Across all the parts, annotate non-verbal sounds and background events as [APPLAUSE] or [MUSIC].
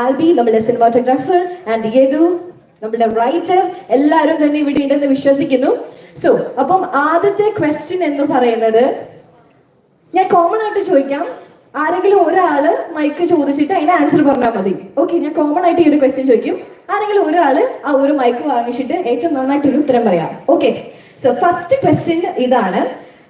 ആൽബി നമ്മുടെ cinematographer and Yadu നമ്മുടെ writer എല്ലാവരും തന്നെ ഇവിടെ ഉണ്ടെന്ന് വിശ്വസിക്കുന്നു. സോ അപ്പം ആദ്യത്തെ ക്വസ്റ്റ്യൻ എന്ന് പറയുന്നത് ഞാൻ കോമൺ ആയിട്ട് ചോദിക്കാം. ആരെങ്കിലും ഒരാൾ മൈക്ക് ചോദിച്ചിട്ട് അതിന് ആൻസർ പറഞ്ഞാൽ മതി. ഓക്കെ ഞാൻ കോമൺ ആയിട്ട് ഈ ഒരു ക്വസ്റ്റ്യൻ ചോദിക്കും. ആരെങ്കിലും ഒരാൾ ആ ഒരു മൈക്ക് വാങ്ങിച്ചിട്ട് ഏറ്റവും നന്നായിട്ട് ഒരു ഉത്തരം പറയാം. ഓക്കെ സോ ഫസ്റ്റ് ക്വസ്റ്റ്യൻ ഇതാണ്.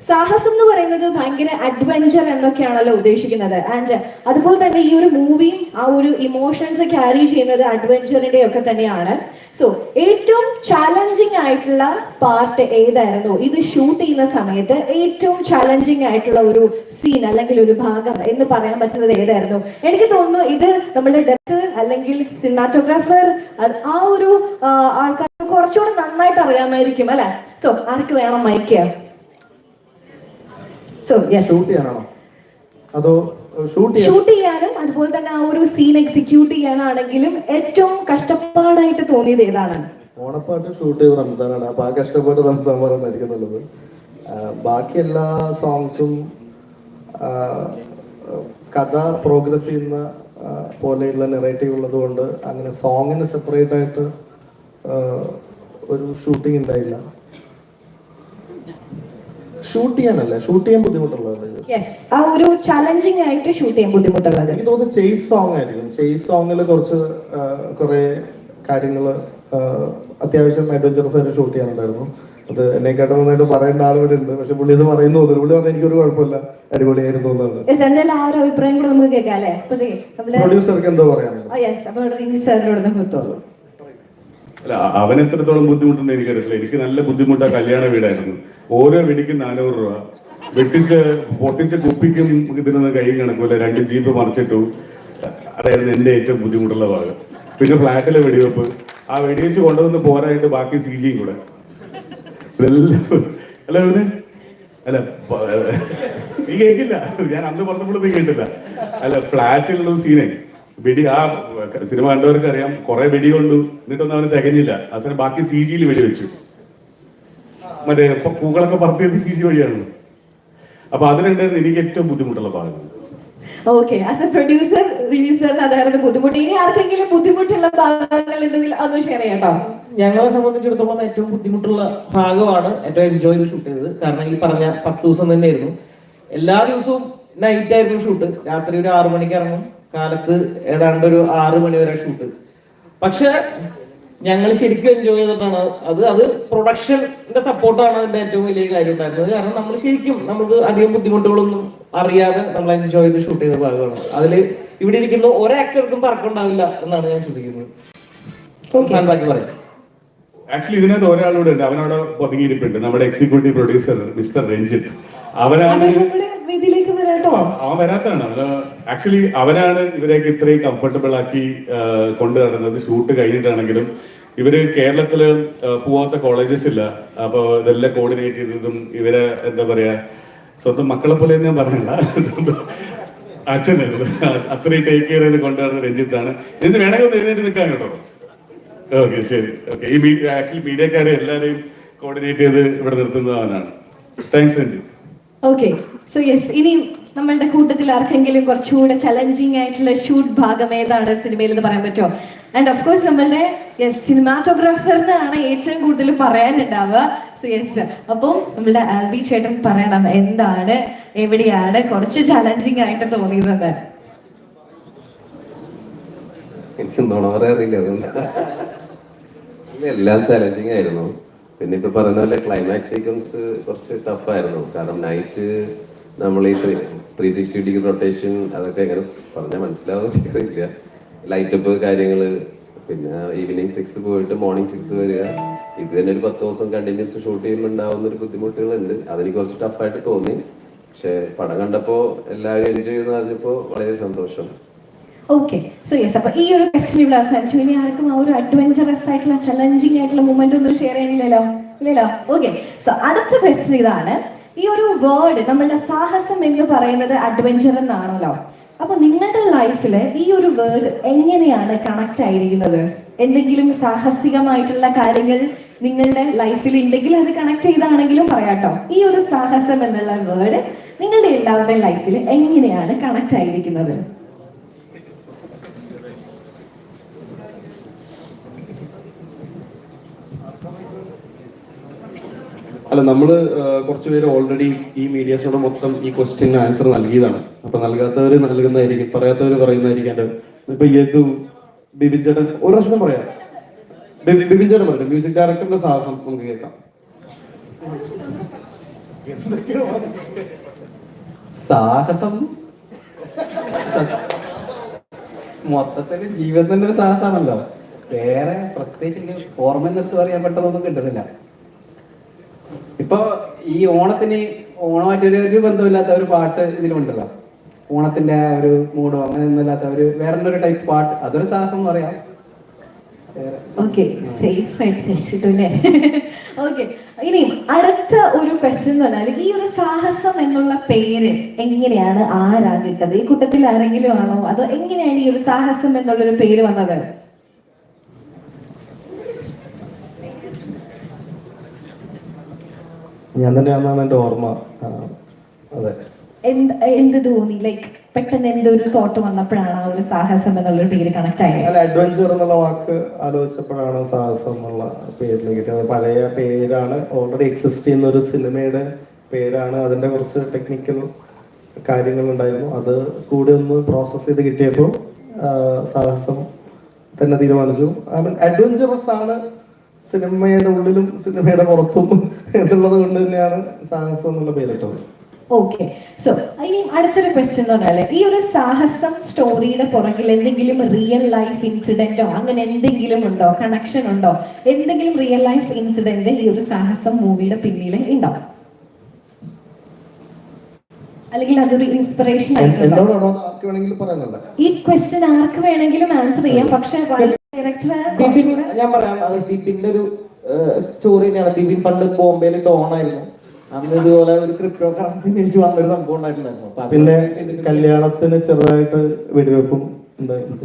സാഹസം എന്ന് പറയുന്നത് ഭയങ്കര അഡ്വഞ്ചർ എന്നൊക്കെയാണല്ലോ ഉദ്ദേശിക്കുന്നത്. ആൻഡ് അതുപോലെ തന്നെ ഈ ഒരു മൂവി ആ ഒരു ഇമോഷൻസ് ക്യാരി ചെയ്യുന്നത് അഡ്വഞ്ചറിന്റെ ഒക്കെ തന്നെയാണ്. സോ ഏറ്റവും ചാലഞ്ചിങ് ആയിട്ടുള്ള പാർട്ട് ഏതായിരുന്നു? ഇത് ഷൂട്ട് ചെയ്യുന്ന സമയത്ത് ഏറ്റവും ചാലഞ്ചിങ് ആയിട്ടുള്ള ഒരു സീൻ അല്ലെങ്കിൽ ഒരു ഭാഗം എന്ന് പറയാൻ പറ്റുന്നത് ഏതായിരുന്നു? എനിക്ക് തോന്നുന്നു ഇത് നമ്മുടെ ഡയറക്ടർ അല്ലെങ്കിൽ സിനിമാറ്റോഗ്രാഫർ ആ ഒരു ആൾക്കാർക്ക് കുറച്ചുകൂടെ നന്നായിട്ട് അറിയാമായിരിക്കും അല്ലെ? സോ ആർക്ക് വേണം മൈക്ക് സോ യെസ് ഷൂട്ട് ചെയ്യാനാണോ അതോ ഷൂട്ട് ചെയ്യാനും? അതുപോലെ തന്നെ ആ ഒരു സീൻ എക്സിക്യൂട്ട് ചെയ്യാനാണെങ്കിലും ഏറ്റവും കഷ്ടപ്പാടായിട്ട് തോന്നിയത് ഏതാണ്? ഓണപ്പാട്ട് ഷൂട്ട് ചെയ്ത് റംസാനാണ്. അപ്പൊ ആ കഷ്ടപ്പെട്ട് റംസാൻ പറയുന്നതായിരിക്കും നല്ലത്. ബാക്കി എല്ലാ സോങ്സും കഥ പ്രോഗ്രസ് ചെയ്യുന്ന പോലെയുള്ള നെറേറ്റീവ് ഉള്ളത് കൊണ്ട് അങ്ങനെ സോങ്ങിന് സെപ്പറേറ്റ് ആയിട്ട് ഒരു ഷൂട്ടിംഗ് ഉണ്ടായില്ല. ഷൂട്ട് ചെയ്യാനല്ല? ഷൂട്ട് ചെയ്യാൻ ബുദ്ധിമുട്ടുള്ളത് യെസ് ആ ഒരു ചലഞ്ചിങ് ആയിട്ട് ഷൂട്ട് ചെയ്യാൻ ബുദ്ധിമുട്ടുള്ളത്. എനിക്ക് തോന്നുന്നു ചേസ് സോങ് ആയിരിക്കും. ചേസ് സോങ്ങിൽ കുറച്ച് കുറെ കാര്യങ്ങൾ അത്യാവശ്യം അഡ്വഞ്ചറസ് ആയിട്ട് ഷൂട്ട് ചെയ്യാനുണ്ടായിരുന്നു. അത് എന്നെക്കാട്ടും നന്നായിട്ട് പറയേണ്ട ആളുകൂടെ ഉണ്ട് പക്ഷെ പുള്ളി ഇത് പറയുന്നു. തോന്നുന്നു പുള്ളി പറഞ്ഞാൽ എനിക്കൊരു കുഴപ്പമില്ല. അടിപൊളിയായിരുന്നു തോന്നുന്നത്. എന്തായാലും ആ ഒരു അഭിപ്രായം കൂടെ നമുക്ക് കേൾക്കാം അല്ലേ? പ്രൊഡ്യൂസർക്ക് എന്തോ പറയാനുള്ളത്? റിനി സാറിനോട് നമുക്ക് തോന്നുന്നു അല്ല അവൻ എത്രത്തോളം ബുദ്ധിമുട്ടുണ്ട് എനിക്കറിയില്ല എനിക്ക് നല്ല ബുദ്ധിമുട്ടാ കല്യാണ വീടായിരുന്നു. ഓരോ വെടിക്കും നാനൂറ് രൂപ. വെട്ടിച്ച് പൊട്ടിച്ച് കുപ്പിക്കും ഇതിനൊന്ന് കൈ കണക്കൂല രണ്ട് ജീപ്പ് മറിച്ചിട്ടു. അതായിരുന്നു എന്റെ ഏറ്റവും ബുദ്ധിമുട്ടുള്ള ഭാഗം. പിന്നെ ഫ്ലാറ്റിലെ വെടിവെപ്പ്. ആ വെടിവെച്ച് കൊണ്ടുവന്ന് പോരായിട്ട് ബാക്കി സി ജിയും കൂടെ. അല്ല അല്ല നീ കേൾക്കില്ല ഞാൻ അന്ന് പറഞ്ഞപ്പോൾ നീ കേട്ടില്ല. അല്ല ഫ്ലാറ്റിലുള്ള സീനെ വെടി ആ സിനിമ കണ്ടവർക്ക് അറിയാം കുറെ വെടി കൊണ്ടു എന്നിട്ടൊന്നും അവന് തികഞ്ഞില്ല. അവസാനം ബാക്കി സി ജിയിൽ വെടി വെച്ചു. മറ്റേ ഇപ്പൊ പൂക്കളൊക്കെ പറത്തിയത് സി ജി വഴിയാണ്. അപ്പൊ അതിനുണ്ടായിരുന്നു എനിക്ക് ഏറ്റവും ബുദ്ധിമുട്ടുള്ള ഭാഗം. Okay as a producer Rini അതായത് ബുദ്ധിമുട്ട്. ഇനി ആർക്കെങ്കിലും ബുദ്ധിമുട്ടുള്ള ഭാഗങ്ങൾ ഉണ്ടെങ്കിൽ അതൊന്ന് ഷെയർ ചെയ്യട്ടോ. ഞങ്ങളെ സംബന്ധിച്ചിടത്തോളം ഏറ്റവും ബുദ്ധിമുട്ടുള്ള ഭാഗമാണ് ഏറ്റവും എൻജോയ് ചെയ്ത് ഷൂട്ട് ചെയ്തത്. കാരണം ഈ പറഞ്ഞ പത്ത് ദിവസം തന്നെയായിരുന്നു. എല്ലാ ദിവസവും നൈറ്റ് ആയിരുന്നു ഷൂട്ട് രാത്രി ഒരു ആറു മണിക്ക് ഇറങ്ങും. കാലത്ത് ഏതാണ്ട് ഒരു ആറ് മണി വരെ ഷൂട്ട് പക്ഷെ ഞങ്ങൾ ശരിക്കും എൻജോയ് ചെയ്തിട്ടാണ്. അത് അത് പ്രൊഡക്ഷന്റെ സപ്പോർട്ടാണ് അതിന്റെ ഏറ്റവും വലിയ കാര്യം ഉണ്ടായിരുന്നത്. കാരണം നമ്മൾ ശരിക്കും നമുക്ക് അധികം ബുദ്ധിമുട്ടുകളൊന്നും അറിയാതെ നമ്മൾ എൻജോയ് ചെയ്ത് ഷൂട്ട് ചെയ്ത ഭാഗമാണ്. അതിൽ ഇവിടെ ഇരിക്കുന്ന ഒരു ആക്ടർക്കും തർക്കമുണ്ടാവില്ല എന്നാണ് ഞാൻ വിശ്വസിക്കുന്നത്. ബാക്കി പറയാം. ആക്ച്വലി ഇതിനകത്ത് ഒരാളൂടെ ഉണ്ട്. അവനവിടെ ഒതുങ്ങിയിരിപ്പുണ്ട് നമ്മുടെ എക്സിക്യൂട്ടീവ് പ്രൊഡ്യൂസർ മിസ്റ്റർ രഞ്ജിത്ത്. അവനാണ് അവൻ വരാത്തതാണ്. അവന് ആക്ച്വലി അവനാണ് ഇവരെയൊക്കെ ഇത്രയും കംഫർട്ടബിൾ ആക്കി കൊണ്ടു നടന്നത് ഷൂട്ട് കഴിഞ്ഞിട്ടാണെങ്കിലും. ഇവർ കേരളത്തിൽ പോവാത്ത കോളേജസ് ഇല്ല. അപ്പൊ ഇതെല്ലാം കോർഡിനേറ്റ് ചെയ്തതും ഇവരെ എന്താ പറയാ സ്വന്തം മക്കളെ പോലെ ഞാൻ പറഞ്ഞില്ല. സ്വന്തം അച്ഛനായിരുന്നു അത്രയും ടേക്ക് കെയർ ചെയ്ത് കൊണ്ടുവരുന്ന രഞ്ജിത്താണ്. ഇത് വേണമെങ്കിൽ ഒന്ന് എഴുന്നേറ്റ് നിൽക്കാൻ കേട്ടോ. ഓക്കെ ശരി. ഓക്കെ ഈ ആക്ച്വലി മീഡിയക്കാരെ എല്ലാവരെയും കോർഡിനേറ്റ് ചെയ്ത് ഇവിടെ നിർത്തുന്നവനാണ് thanks Ranjith. Okay so yes ഇനി നമ്മളുടെ കൂട്ടത്തിൽ ആർക്കെങ്കിലും കുറച്ചുകൂടെ ചലഞ്ചിങ് ആയിട്ടുള്ള ഷൂട്ട് ഭാഗം ഏതാണ് സിനിമയിൽ എന്ന് പറയാൻ പറ്റുമോ ആൻഡ് ഓഫ് കോഴ്സ് നമ്മളുടെ യെസ് സിനിമാറ്റോഗ്രാഫറിനാണ് ഏറ്റവും കൂടുതൽ പറയാനുണ്ടാവുക. സോ യെസ് അപ്പം നമ്മളുടെ ആൽബി ചേട്ടൻ പറയണം എന്താണ് എവിടെയാണ് കുറച്ച് ചലഞ്ചിങ് ആയിട്ട് തോന്നിയത് എനിക്ക് എല്ലാം ചലഞ്ചിങ് ആയിരുന്നു. പിന്നെ ഇപ്പൊ പറയുന്ന പോലെ ക്ലൈമാക്സ് സീക്വൻസ് കുറച്ച് ടഫ് ആയിരുന്നു. കാരണം നൈറ്റ് നമ്മൾ ഈ ത്രീ സിക്സ്റ്റി ഡിഗ്രി റൊട്ടേഷൻ അതൊക്കെ എങ്ങനെ പറഞ്ഞാൽ മനസ്സിലാവുന്ന എനിക്കറിയില്ല ലൈറ്റപ്പ് കാര്യങ്ങൾ പിന്നെ ഈവനിങ് സിക്സ് പോയിട്ട് മോർണിംഗ് സിക്സ് വരിക. ഇത് തന്നെ ഒരു പത്ത് ദിവസം കണ്ടിന്യൂസ് ഷൂട്ട് ചെയ്യുമ്പോൾ ഉണ്ടാവുന്ന ഒരു ബുദ്ധിമുട്ടുകളുണ്ട്. അതെനിക്ക് കുറച്ച് ടഫായിട്ട് തോന്നി. പക്ഷെ പടം കണ്ടപ്പോൾ എല്ലാവരും എൻജോയ് ചെയ്തെന്ന് പറഞ്ഞപ്പോ വളരെ സന്തോഷം. ഓക്കെ സോ യെസ് അപ്പൊ ഈ ഒരു ക്വസ്റ്റ്യൻ ഇവിടെ അവസാനിച്ചു. ഒരു അഡ്വഞ്ചറസ് ആയിട്ടുള്ള ചലഞ്ചിങ് ആയിട്ടുള്ള മൂമെന്റ് ഒന്നും ഷെയർ ചെയ്യുന്നില്ലല്ലോ ഇല്ലല്ലോ? ഓക്കെ സോ അടുത്ത ക്വസ്റ്റ്യൻ ഇതാണ്. ഈ ഒരു വേർഡ് നമ്മളുടെ സാഹസം എന്ന് പറയുന്നത് അഡ്വഞ്ചർ എന്നാണല്ലോ. അപ്പൊ നിങ്ങളുടെ ലൈഫിൽ ഈ ഒരു വേർഡ് എങ്ങനെയാണ് കണക്ട് ആയിരിക്കുന്നത്? എന്തെങ്കിലും സാഹസികമായിട്ടുള്ള കാര്യങ്ങൾ നിങ്ങളുടെ ലൈഫിൽ ഉണ്ടെങ്കിൽ അത് കണക്ട് ചെയ്താണെങ്കിലും പറയാട്ടോ. ഈ ഒരു സാഹസം എന്നുള്ള വേർഡ് നിങ്ങളുടെ എല്ലാവരുടെയും ലൈഫിൽ എങ്ങനെയാണ് കണക്ട് ആയിരിക്കുന്നത്? അല്ല നമ്മൾ കുറച്ച് പേര് ഓൾറെഡി ഈ മീഡിയാസിനോട് മൊത്തം ഈ ക്വസ്റ്റ്യൻ ആൻസർ നൽകിയതാണ്. അപ്പൊ നൽകാത്തവർ നൽകുന്നതായിരിക്കും പറയാത്തവർ പറയുന്നതായിരിക്കും എന്റെ ഇപ്പൊ യദു ബിബിൻ ചേട്ടൻ ഒരു പ്രശ്നം പറയാം. ബിബിജടൻ ചേട്ടൻ മ്യൂസിക് ഡയറക്ടറിന്റെ സാഹസം നമുക്ക് കേൾക്കാം. സാഹസം? മൊത്തത്തിൽ ജീവിതത്തിന്റെ ഒരു സാഹസമാണല്ലോ. വേറെ പ്രത്യേകിച്ച് ഓർമ്മ എടുത്ത് പറയാൻ പെട്ടെന്നൊന്നും കിട്ടുന്നില്ല ഇപ്പൊ ഈ ഓണത്തിന് ഓണമായിട്ട് ഒരു ബന്ധമില്ലാത്ത ഒരു പാട്ട് ഇതിലുണ്ടല്ലോ. ഓണത്തിന്റെ ഒരു മൂഡോ അങ്ങനെ ഒന്നും ഇല്ലാത്ത ഒരു വേറെ ടൈപ്പ് പാട്ട്. അതൊരു സാഹസം പറയാം. സേഫ് ആയിട്ട് അടുത്ത ഒരു ക്വസ്റ്റ്യൻ എന്ന് പറഞ്ഞാൽ ഈ ഒരു സാഹസം എന്നുള്ള പേര് എങ്ങനെയാണ് ആരാണ് ഈ കൂട്ടത്തിൽ ആരെങ്കിലും ആണോ? അതോ എങ്ങനെയാണ് ഈ ഒരു സാഹസം എന്നുള്ളൊരു പേര് വന്നത്? ഞാൻ തന്നെയാണെന്നാണ് എന്റെ ഓർമ്മ. അതെ. എന്ത് തോന്നി ലൈക്ക് പെട്ടെന്ന് എന്തൊരു തോട്ട് വന്നപ്പോഴാണ് ആ ഒരു സാഹസം എന്നുള്ളൊരു പേര് കണക്ട് ആയത്? അല്ല അഡ്വഞ്ചർ എന്നുള്ള വാക്ക് ആലോചിച്ചപ്പോഴാണ് സാഹസം എന്നുള്ള പേര് കിട്ടിയത്. പഴയ പേരാണ് ഓൾറെഡി എക്സിസ്റ്റ് ചെയ്യുന്ന ഒരു സിനിമയുടെ പേരാണ്. അതിന്റെ കുറച്ച് ടെക്നിക്കൽ കാര്യങ്ങൾ ഉണ്ടായിരുന്നു. അത് കൂടെ ഒന്ന് പ്രോസസ്സ് ചെയ്ത് കിട്ടിയപ്പോൾ സാഹസം തന്നെ തീരുമാനിച്ചു. ഐ മീൻ അഡ്വഞ്ചറസ് ആണ് സിനിമയുടെ ഉള്ളിലും സിനിമയുടെ പുറത്തും എന്നുള്ളത് കൊണ്ട് തന്നെയാണ് സാഹസം എന്നുള്ള പേരിട്ടത്. ഓക്കെ സോ ഇനി അടുത്തൊരു ക്വസ്റ്റ്യൻ എന്ന് പറഞ്ഞാൽ ഈ ഒരു സാഹസം സ്റ്റോറിയുടെ പുറകിൽ എന്തെങ്കിലും റിയൽ ലൈഫ് ഇൻസിഡന്റോ അങ്ങനെ എന്തെങ്കിലും ഉണ്ടോ? കണക്ഷൻ ഉണ്ടോ? എന്തെങ്കിലും റിയൽ ലൈഫ് ഇൻസിഡന്റ് ഈ ഒരു സാഹസം മൂവിയുടെ പിന്നിൽ ഉണ്ടോ? അല്ലെങ്കിൽ അതൊരു ഇൻസ്പിറേഷൻ ആയിട്ടുണ്ടോ? ഈ ക്വസ്റ്റ്യൻ ആർക്ക് വേണമെങ്കിലും ആൻസർ ചെയ്യാം. പക്ഷെ ബിബിൻ ഞാൻ പറയാം അത് ബിബിന്റെ ഒരു സ്റ്റോറി തന്നെയാണ്. ബിബിൻ പണ്ട് ബോംബെയിൽ ഡോൺ ആയിരുന്നു അന്ന് ഇതുപോലെ ഒരു ക്രിപ്റ്റോ കറൻസി മേടിച്ച് വന്നൊരു സംഭവം ഉണ്ടായിട്ടുണ്ടായിരുന്നു. പിന്നെ കല്യാണത്തിന് ചെറുതായിട്ട് വെടിവെപ്പും ഉണ്ടായിരുന്നു.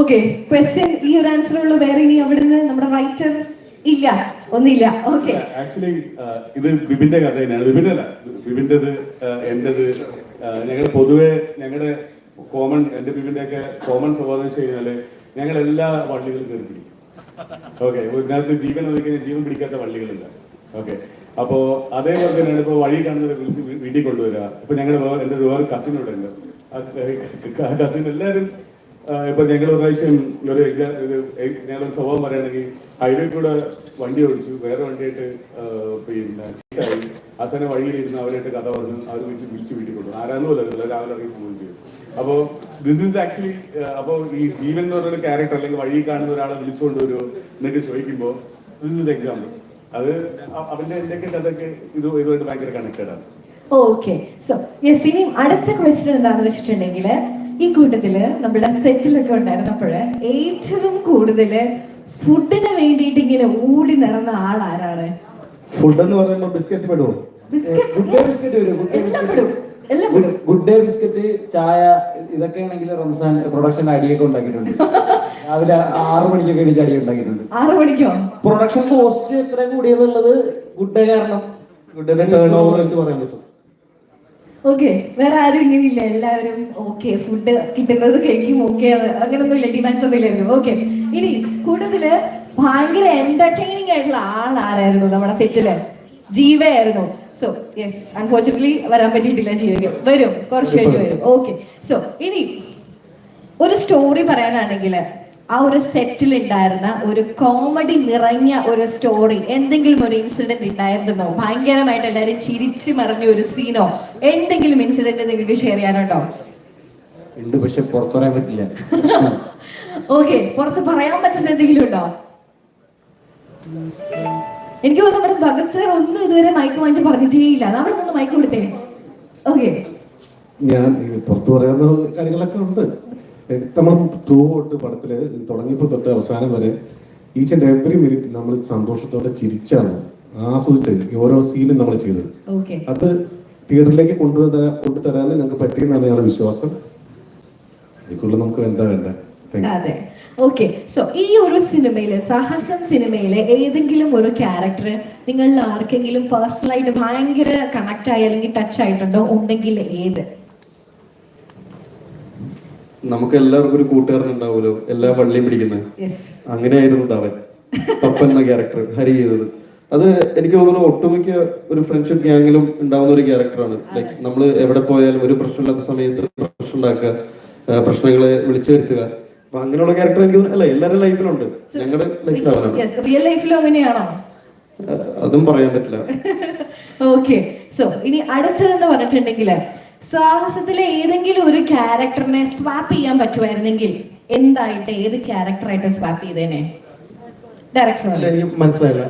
ഓക്കെ ക്വസ്റ്റ്യൻ ഈ ഒരു ആൻസർ ഉള്ള. വേറെ ഇനി അവിടുന്ന് നമ്മുടെ റൈറ്റർ ഇല്ല ഒന്നില്ല ഓക്കെ ആക്ച്വലി ഇത് ബിബിന്റെ കഥ തന്നെയാണ്. ബിബിന്റെ അല്ല ബിബിന്റെ എന്റേത് ഞങ്ങൾ പൊതുവെ ഞങ്ങളുടെ കോമൺ എന്റെ ബിബിന്റെ ഒക്കെ കോമൺ സ്വഭാവം വെച്ച് കഴിഞ്ഞാൽ ഞങ്ങൾ എല്ലാ വള്ളികളും കയറി പിടിക്കും. ഓക്കെ ഇതിനകത്ത് ജീവൻ ഒതുക്കുന്ന ജീവൻ പിടിക്കാത്ത വള്ളികളില്ല ഓക്കെ അപ്പോ അതേപോലെ തന്നെയാണ് ഇപ്പൊ വഴി കാണുന്നവരെ വിളിച്ച് വീട്ടിൽ കൊണ്ടുവരിക ഇപ്പൊ ഞങ്ങളുടെ എന്റെ വേറെ കസിൻ ഇവിടെ ഉണ്ട്. കസിൻ എല്ലാവരും ഇപ്പൊ ഞങ്ങൾ ഒരു പ്രാവശ്യം ഒരു എക്സാം സ്വഭാവം പറയുകയാണെങ്കിൽ ഹൈവേ കൂടെ വണ്ടി ഓടിച്ചു വേറെ വണ്ടിയായിട്ട് പിന്നെ ചീസായി അവസാനം വഴിയിലിരുന്ന് അവരായിട്ട് കഥ പറഞ്ഞു അവർ വിളിച്ച് വിളിച്ച് വീട്ടിൽ കൊണ്ടു ആരാന്ന് പോലും അറിയില്ല രാവിലെ ഇറങ്ങി പോവുകയും ചെയ്തു. അപ്പോ ദിസ് ഇസ് ആക്ച്വലി അപ്പോ ഈ ജീവൻ എന്ന് പറയുന്ന ക്യാരക്ടർ അല്ലെങ്കിൽ വഴി കാണുന്ന ഒരാളെ വിളിച്ചുകൊണ്ട് വരുമോ എന്നൊക്കെ ചോദിക്കുമ്പോൾ ദിസ് ഇസ് എക്സാമ്പിൾ അത് അവന്റെ എന്റെയൊക്കെ കഥയൊക്കെ ഇത് ഇതുമായിട്ട് ഭയങ്കര കണക്റ്റഡ് ആണ്. ഓക്കെ സോ യെസ് ഇനി അടുത്ത ക്വസ്റ്റ്യൻ എന്താണെന്ന് വെച്ചിട്ടുണ്ടെങ്കിൽ ഈ കൂട്ടത്തിൽ നമ്മുടെ സെറ്റിലൊക്കെ ഉണ്ടായിരുന്നപ്പോൾ ഏറ്റവും കൂടുതൽ ഫുഡിന് വേണ്ടിയിട്ട് ഇങ്ങനെ ഓടി നടന്ന ആൾ ആരാണ് ഫുഡ് എന്ന് പറയുമ്പോൾ ബിസ്ക്കറ്റ് പെടുവോ ഗുഡ് ഡേ ബിസ്ക്കറ്റ് ചായ ഇതൊക്കെ ആണെങ്കിൽ റംസാൻ പ്രൊഡക്ഷൻ അടിയൊക്കെ ഉണ്ടാക്കിയിട്ടുണ്ട്. രാവിലെ ആറു മണിക്കൊക്കെ എണീച്ച് അടി ഉണ്ടാക്കിയിട്ടുണ്ട്. ആറു മണിക്കോ? പ്രൊഡക്ഷൻ കോസ്റ്റ് എത്ര കൂടിയെന്നുള്ളത് ഗുഡ് ഡേ കാരണം. ഫുഡിന്റെ ടേൺ ഓവർ വെച്ച് പറയാൻ പറ്റും. ഓക്കെ വേറെ ആരും ഇങ്ങനെ ഇല്ല എല്ലാവരും ഓക്കെ ഫുഡ് കിട്ടുന്നത് കഴിക്കും ഓക്കെ അങ്ങനൊന്നും ഇല്ല ഡിമാൻഡ്സ് ഒന്നും ഇല്ലായിരുന്നു ഓക്കെ ഇനി കൂട്ടത്തിൽ ഭയങ്കര എന്റർടൈനിങ് ആയിട്ടുള്ള ആൾ ആരായിരുന്നു നമ്മുടെ സെറ്റിൽ? ജീവയായിരുന്നു. സോ യെസ് അൺഫോർച്ചുനേറ്റ്ലി വരാൻ പറ്റിയിട്ടില്ല ജീവയ്ക്ക്. വരും കുറച്ച് കഴിഞ്ഞ് വരും. ഓക്കെ സോ ഇനി ഒരു സ്റ്റോറി പറയാനാണെങ്കിൽ ആ ഒരു സെറ്റിൽ ഉണ്ടായിരുന്ന ഒരു കോമഡി നിറഞ്ഞ ഒരു സ്റ്റോറി എന്തെങ്കിലും ഒരു ഇൻസിഡന്റ് ഉണ്ടായിരുന്നോ ഭയങ്കരമായിട്ട് എല്ലാവരും ചിരിച്ചു മറിഞ്ഞ ഒരു സീനോ എന്തെങ്കിലും ഇൻസിഡന്റ് നിങ്ങൾക്ക് ഷെയർ ചെയ്യാനുണ്ടോ? ഉണ്ട് പക്ഷെ പുറത്തു പറയാൻ പറ്റില്ല. [LAUGHS] ഓക്കെ പുറത്ത് പറയാൻ പറ്റുന്ന എന്തെങ്കിലും ഉണ്ടോ? എനിക്ക് തോന്നുന്നു നമ്മുടെ ഭഗത് സാർ ഒന്നും ഇതുവരെ മൈക്ക് വാങ്ങിച്ച് പറഞ്ഞിട്ടേ ഇല്ല അവിടെ ഒന്ന് മൈക്ക് കൊടുത്തേ. ഓക്കെ ഞാൻ പുറത്തു പറയാവുന്ന കാര്യങ്ങളൊക്കെ ഉണ്ട്. നമ്മൾ ത്രൂ തൊട്ട് പടത്തിൽ തുടങ്ങിയപ്പോൾ തൊട്ട് അവസാനം വരെ ഈച്ച് ആൻഡ് എവറി മിനിറ്റ് നമ്മൾ സന്തോഷത്തോടെ ചിരിച്ചാണ് ആസ്വദിച്ചത് ഓരോ സീനും നമ്മൾ ചെയ്തത്. അത് തിയേറ്ററിലേക്ക് കൊണ്ടുവരാൻ കൊണ്ടുതരാൻ ഞങ്ങൾക്ക് പറ്റിയെന്നാണ് ഞങ്ങളുടെ വിശ്വാസം. ഇതിക്കുള്ള നമുക്ക് എന്താ വേണ്ടത്? താങ്ക് യു അതെ. ഓക്കെ സോ ഈ ഒരു സിനിമയിലെ സാഹസം സിനിമയിലെ ഏതെങ്കിലും ഒരു ക്യാരക്ടർ നിങ്ങളിൽ ആർക്കെങ്കിലും പേഴ്സണലായിട്ട് ഭയങ്കര കണക്ട് ആയി അല്ലെങ്കിൽ ടച്ച് ആയിട്ടുണ്ടോ? ഉണ്ടെങ്കിൽ ഏത്? നമുക്ക് എല്ലാവർക്കും ഒരു കൂട്ടുകാരൻ ഉണ്ടാവുമല്ലോ. എല്ലാ വള്ളിയും പിടിക്കുന്നത് അങ്ങനെ അങ്ങനെയായിരുന്നു തവൻ പപ്പൻ എന്ന ക്യാരക്ടർ ഹരി ചെയ്തത്. അത് എനിക്ക് തോന്നുന്നു ഒട്ടുമിക്ക ഒരു ഫ്രണ്ട്ഷിപ്പ് ഗ്യാങ്ങിലും ഉണ്ടാവുന്ന ഒരു ക്യാരക്ടറാണ് ലൈക്ക് നമ്മൾ എവിടെ പോയാലും ഒരു പ്രശ്നമില്ലാത്ത സമയത്ത് പ്രശ്നം ഉണ്ടാക്കുക പ്രശ്നങ്ങളെ വിളിച്ചു വരുത്തുക. അപ്പൊ അങ്ങനെയുള്ള ക്യാരക്ടർ എനിക്ക് അല്ല എല്ലാവരുടെ ലൈഫിലുണ്ട് ഞങ്ങളുടെ ലൈഫിലാണ് റിയൽ ലൈഫിലും അങ്ങനെയാണോ? അതും പറയാൻ പറ്റില്ല. [LAUGHS] ഓക്കെ സോ ഇനി അടുത്തതെന്ന് പറഞ്ഞിട്ടുണ്ടെങ്കിൽ സാഹസത്തിലെ ഏതെങ്കിലും ഒരു ക്യാരക്ടറിനെ സ്വാപ്പ് ചെയ്യാൻ പറ്റുമായിരുന്നെങ്കിൽ എന്തായിട്ട് ഏത് ക്യാരക്ടറായിട്ട് സ്വാപ്പ് ചെയ്തേനെ? ഡയറക്ഷൻ മനസ്സിലായില്ല.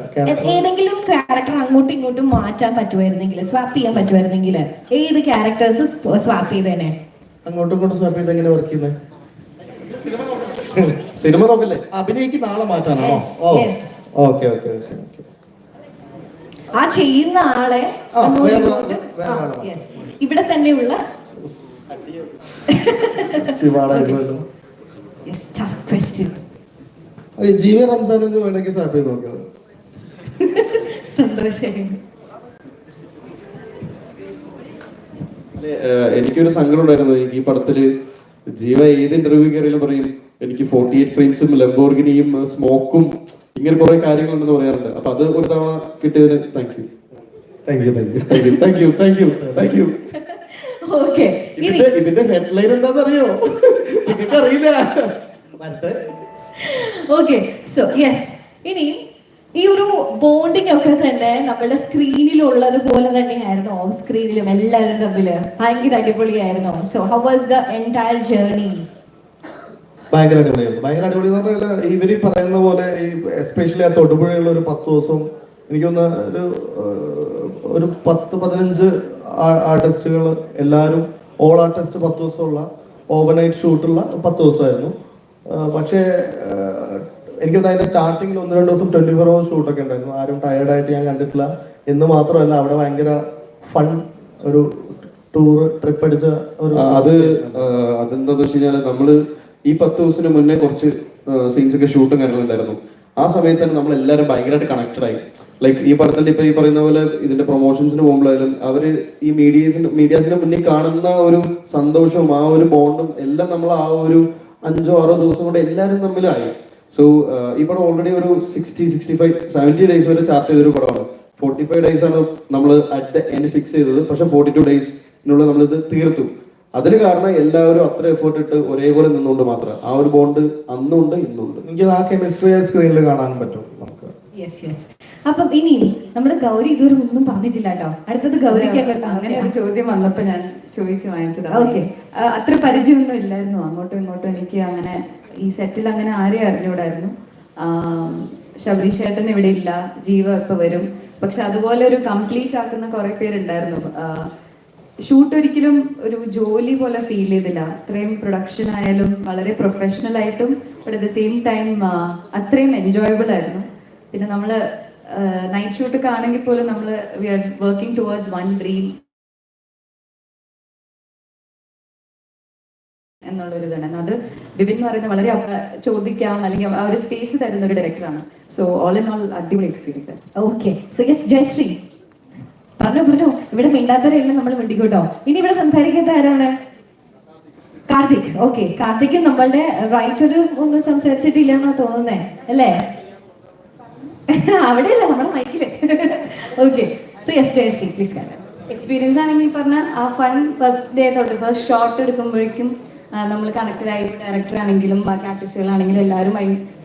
ഏതെങ്കിലും ക്യാരക്ടർ അങ്ങോട്ടും ഇങ്ങോട്ടും മാറ്റാൻ പറ്റുമായിരുന്നെങ്കിൽ സ്വാപ്പ് ചെയ്യാൻ പറ്റുമായിരുന്നെങ്കിൽ ഏത് ക്യാരക്ടേഴ്സ് സ്വാപ്പ് ചെയ്തേനെ? അങ്ങോട്ടും ഇങ്ങോട്ടും സ്വാപ്പ് ചെയ്ത് എങ്ങനെ വർക്ക് ചെയ്യുന്നത് സിനിമ നോക്കല്ലേ? അഭിനയിക്ക് നാളെ മാറ്റാനാണോ. ഓക്കെ ഓക്കെ ഓക്കെ ആ ചെയ്യുന്ന ആളെ. ഇവിടെ തന്നെയുള്ള റംസാൻ എന്ന് വേണമെങ്കിൽ സ്വാപ്പ് ചെയ്ത് നോക്കാം. സന്തോഷം. അല്ലെ, ഏഹ്, എനിക്കൊരു സങ്കടം ഉണ്ടായിരുന്നു. എനിക്ക് ഈ പടത്തിൽ ജീവ ഏത് ഇന്റർവ്യൂ കയറിയാലും പറയും? എനിക്ക് ഫോർട്ടി എയ്റ്റ് ഫ്രെയിംസും ലംബോർഗിനിയും സ്മോക്കും ഇങ്ങനെ കുറെ കാര്യങ്ങളുണ്ടെന്ന് പറയാറുണ്ട്. അപ്പൊ അത് ഒരു തവണ കിട്ടിയതിന് thank you thank you thank you thank you thank thank ഇതിന്റെ ഇതിന്റെ ഹെഡ്ലൈൻ എന്താണെന്നറിയോ നിങ്ങൾക്ക് അറിയില്ല ഓക്കെ സോ യെസ് ഇനി ഈ ഒരു ബോണ്ടിങ് ഒക്കെ തന്നെ നമ്മളുടെ സ്ക്രീനിലുള്ളത് പോലെ തന്നെയായിരുന്നു ഓഫ് സ്ക്രീനിലും എല്ലാവരും തമ്മിൽ. ഭയങ്കര അടിപൊളിയായിരുന്നു. So how was the entire journey ഭയങ്കര അടിപൊളിയായിരുന്നു. ഭയങ്കര അടിപൊളി എന്ന് പറഞ്ഞാൽ ഇവർ ഈ പറയുന്ന പോലെ ഈ എസ്പെഷ്യലി ആ തൊടുപുഴയുള്ള ഒരു പത്ത് ദിവസം എനിക്കൊന്ന് ഒരു ഒരു പത്ത് പതിനഞ്ച് ആർട്ടിസ്റ്റുകൾ എല്ലാവരും ഓൾ ആർട്ടിസ്റ്റ് പത്ത് ദിവസമുള്ള ഓവർനൈറ്റ് ഷൂട്ടുള്ള പത്ത് ദിവസമായിരുന്നു. പക്ഷേ എനിക്ക് അതിന്റെ സ്റ്റാർട്ടിങ്ങിൽ ഒന്ന് രണ്ട് ദിവസം ട്വന്റി ഫോർ അവേഴ്സ് ഷൂട്ടൊക്കെ ഉണ്ടായിരുന്നു. ആരും ടയേർഡായിട്ട് ഞാൻ കണ്ടിട്ടില്ല. എന്ന് മാത്രമല്ല അവിടെ ഭയങ്കര ഫൺ ഒരു ടൂർ ട്രിപ്പ് അടിച്ച ഒരു അത് അതെന്താന്ന് വെച്ച് കഴിഞ്ഞാൽ നമ്മൾ ഈ പത്ത് ദിവസത്തിന് മുന്നേ കുറച്ച് സീൻസ് ഒക്കെ ഷൂട്ടും കാര്യങ്ങളുണ്ടായിരുന്നു ആ സമയത്ത് തന്നെ നമ്മൾ എല്ലാവരും ഭയങ്കരമായിട്ട് കണക്റ്റഡ് ആയി. ലൈക്ക് ഈ പടത്തിന്റെ ഇപ്പൊ ഈ പറയുന്ന പോലെ ഇതിന്റെ പ്രൊമോഷൻസിന് പോകുമ്പോഴായാലും അവർ ഈ മീഡിയസിന് മീഡിയാസിന് മുന്നിൽ കാണുന്ന ഒരു സന്തോഷവും ആ ഒരു ബോണ്ടും എല്ലാം നമ്മൾ ആ ഒരു അഞ്ചോ ആറോ ദിവസം കൊണ്ട് എല്ലാവരും തമ്മിലായി. സോ ഈ പടം ഓൾറെഡി ഒരു sixty sixty five seventy days വരെ ചാർട്ട് ചെയ്തൊരു പടമാണ്. ഫോർട്ടി ഫൈവ് ഡേയ്സ് ആണ് നമ്മൾ അറ്റ് ദ എൻഡ് ഫിക്സ് ചെയ്തത്. പക്ഷെ ഫോർട്ടി ടു ഡേയ്സിനുള്ളിൽ നമ്മളിത് തീർത്തു. അതിന് കാരണം എല്ലാവരും അത്ര എഫേർട്ട് ഇട്ട് ഒരേപോലെ നിന്നുകൊണ്ട് മാത്രം. ആ ഒരു ബോണ്ട് അന്നുണ്ട് ഇന്നുണ്ട്. എനിക്ക് ആ കെമിസ്ട്രി സ്ക്രീനിൽ കാണാൻ പറ്റും നമുക്ക്. യെസ് യെസ് അപ്പം ഇനി നമ്മുടെ ഗൗരി ഇതുവരെ ഒന്നും പറഞ്ഞിട്ടില്ല കേട്ടോ. അടുത്തത് ഗൗരിക്ക് അങ്ങനെ ഒരു ചോദ്യം വന്നപ്പോ ഞാൻ ചോദിച്ചു വാങ്ങിച്ചതാണ് ഓക്കെ അത്ര പരിചയമൊന്നും ഇല്ലായിരുന്നു. അങ്ങോട്ടും ഇങ്ങോട്ടും എനിക്ക് അങ്ങനെ ഈ സെറ്റിൽ അങ്ങനെ ആരെയും അറിഞ്ഞൂടായിരുന്നു. ശബരിശേട്ടൻ ശബരീഷ് ചേട്ടൻ ഇവിടെ ഇല്ല. ജീവ ഇപ്പൊ വരും. പക്ഷെ അതുപോലെ ഒരു കംപ്ലീറ്റ് ആക്കുന്ന കുറെ പേരുണ്ടായിരുന്നു. ഷൂട്ട് ഒരിക്കലും ഒരു ജോലി പോലെ ഫീൽ ചെയ്തില്ല. അത്രയും പ്രൊഡക്ഷൻ ആയാലും വളരെ പ്രൊഫഷണൽ ആയിട്ടും but at the same time അത്രയും എൻജോയബിൾ ആയിരുന്നു. പിന്നെ നമ്മൾ നൈറ്റ് ഷൂട്ട് ആണെങ്കിൽ പോലും നമ്മൾ we are working towards one dream എന്നുള്ളൊരു ഇതാണ്. അത് ബിബിൻ എന്ന് പറയുന്ന വളരെ ചോദിക്കാം അല്ലെങ്കിൽ ആ ഒരു സ്പേസ് തരുന്ന ഒരു ഡയറക്ടറാണ് സോ ഓൾ ഇൻ ഓൾ അടിപൊളി experience okay so yes Jayashree പറഞ്ഞു പറഞ്ഞു ഇവിടെ മിണ്ടാത്തവരെല്ലാം നമ്മൾ മിണ്ടിക്കൂട്ടോ ഇനി ഇവിടെ സംസാരിക്കുന്നത് ആരാണ്? കാർത്തിക്. ഓക്കെ കാർത്തിക് നമ്മളുടെ റൈറ്റർ ഒന്നും സംസാരിച്ചിട്ടില്ല എന്നാ തോന്നുന്നേ അല്ലേ? അവിടെ അല്ല നമ്മുടെ മൈക്കിൽ okay so yes T please experience ആണെങ്കിൽ പറഞ്ഞാൽ ആ ഫൺ ഫസ്റ്റ് ഡേ തൊട്ട് ഫസ്റ്റ് ഷോട്ട് എടുക്കുമ്പോഴേക്കും നമ്മൾ കണക്റ്റഡ് ആയി ഡയറക്ടർ ആണെങ്കിലും ബാക്കി ആർട്ടിസ്റ്റുകളാണെങ്കിലും എല്ലാവരും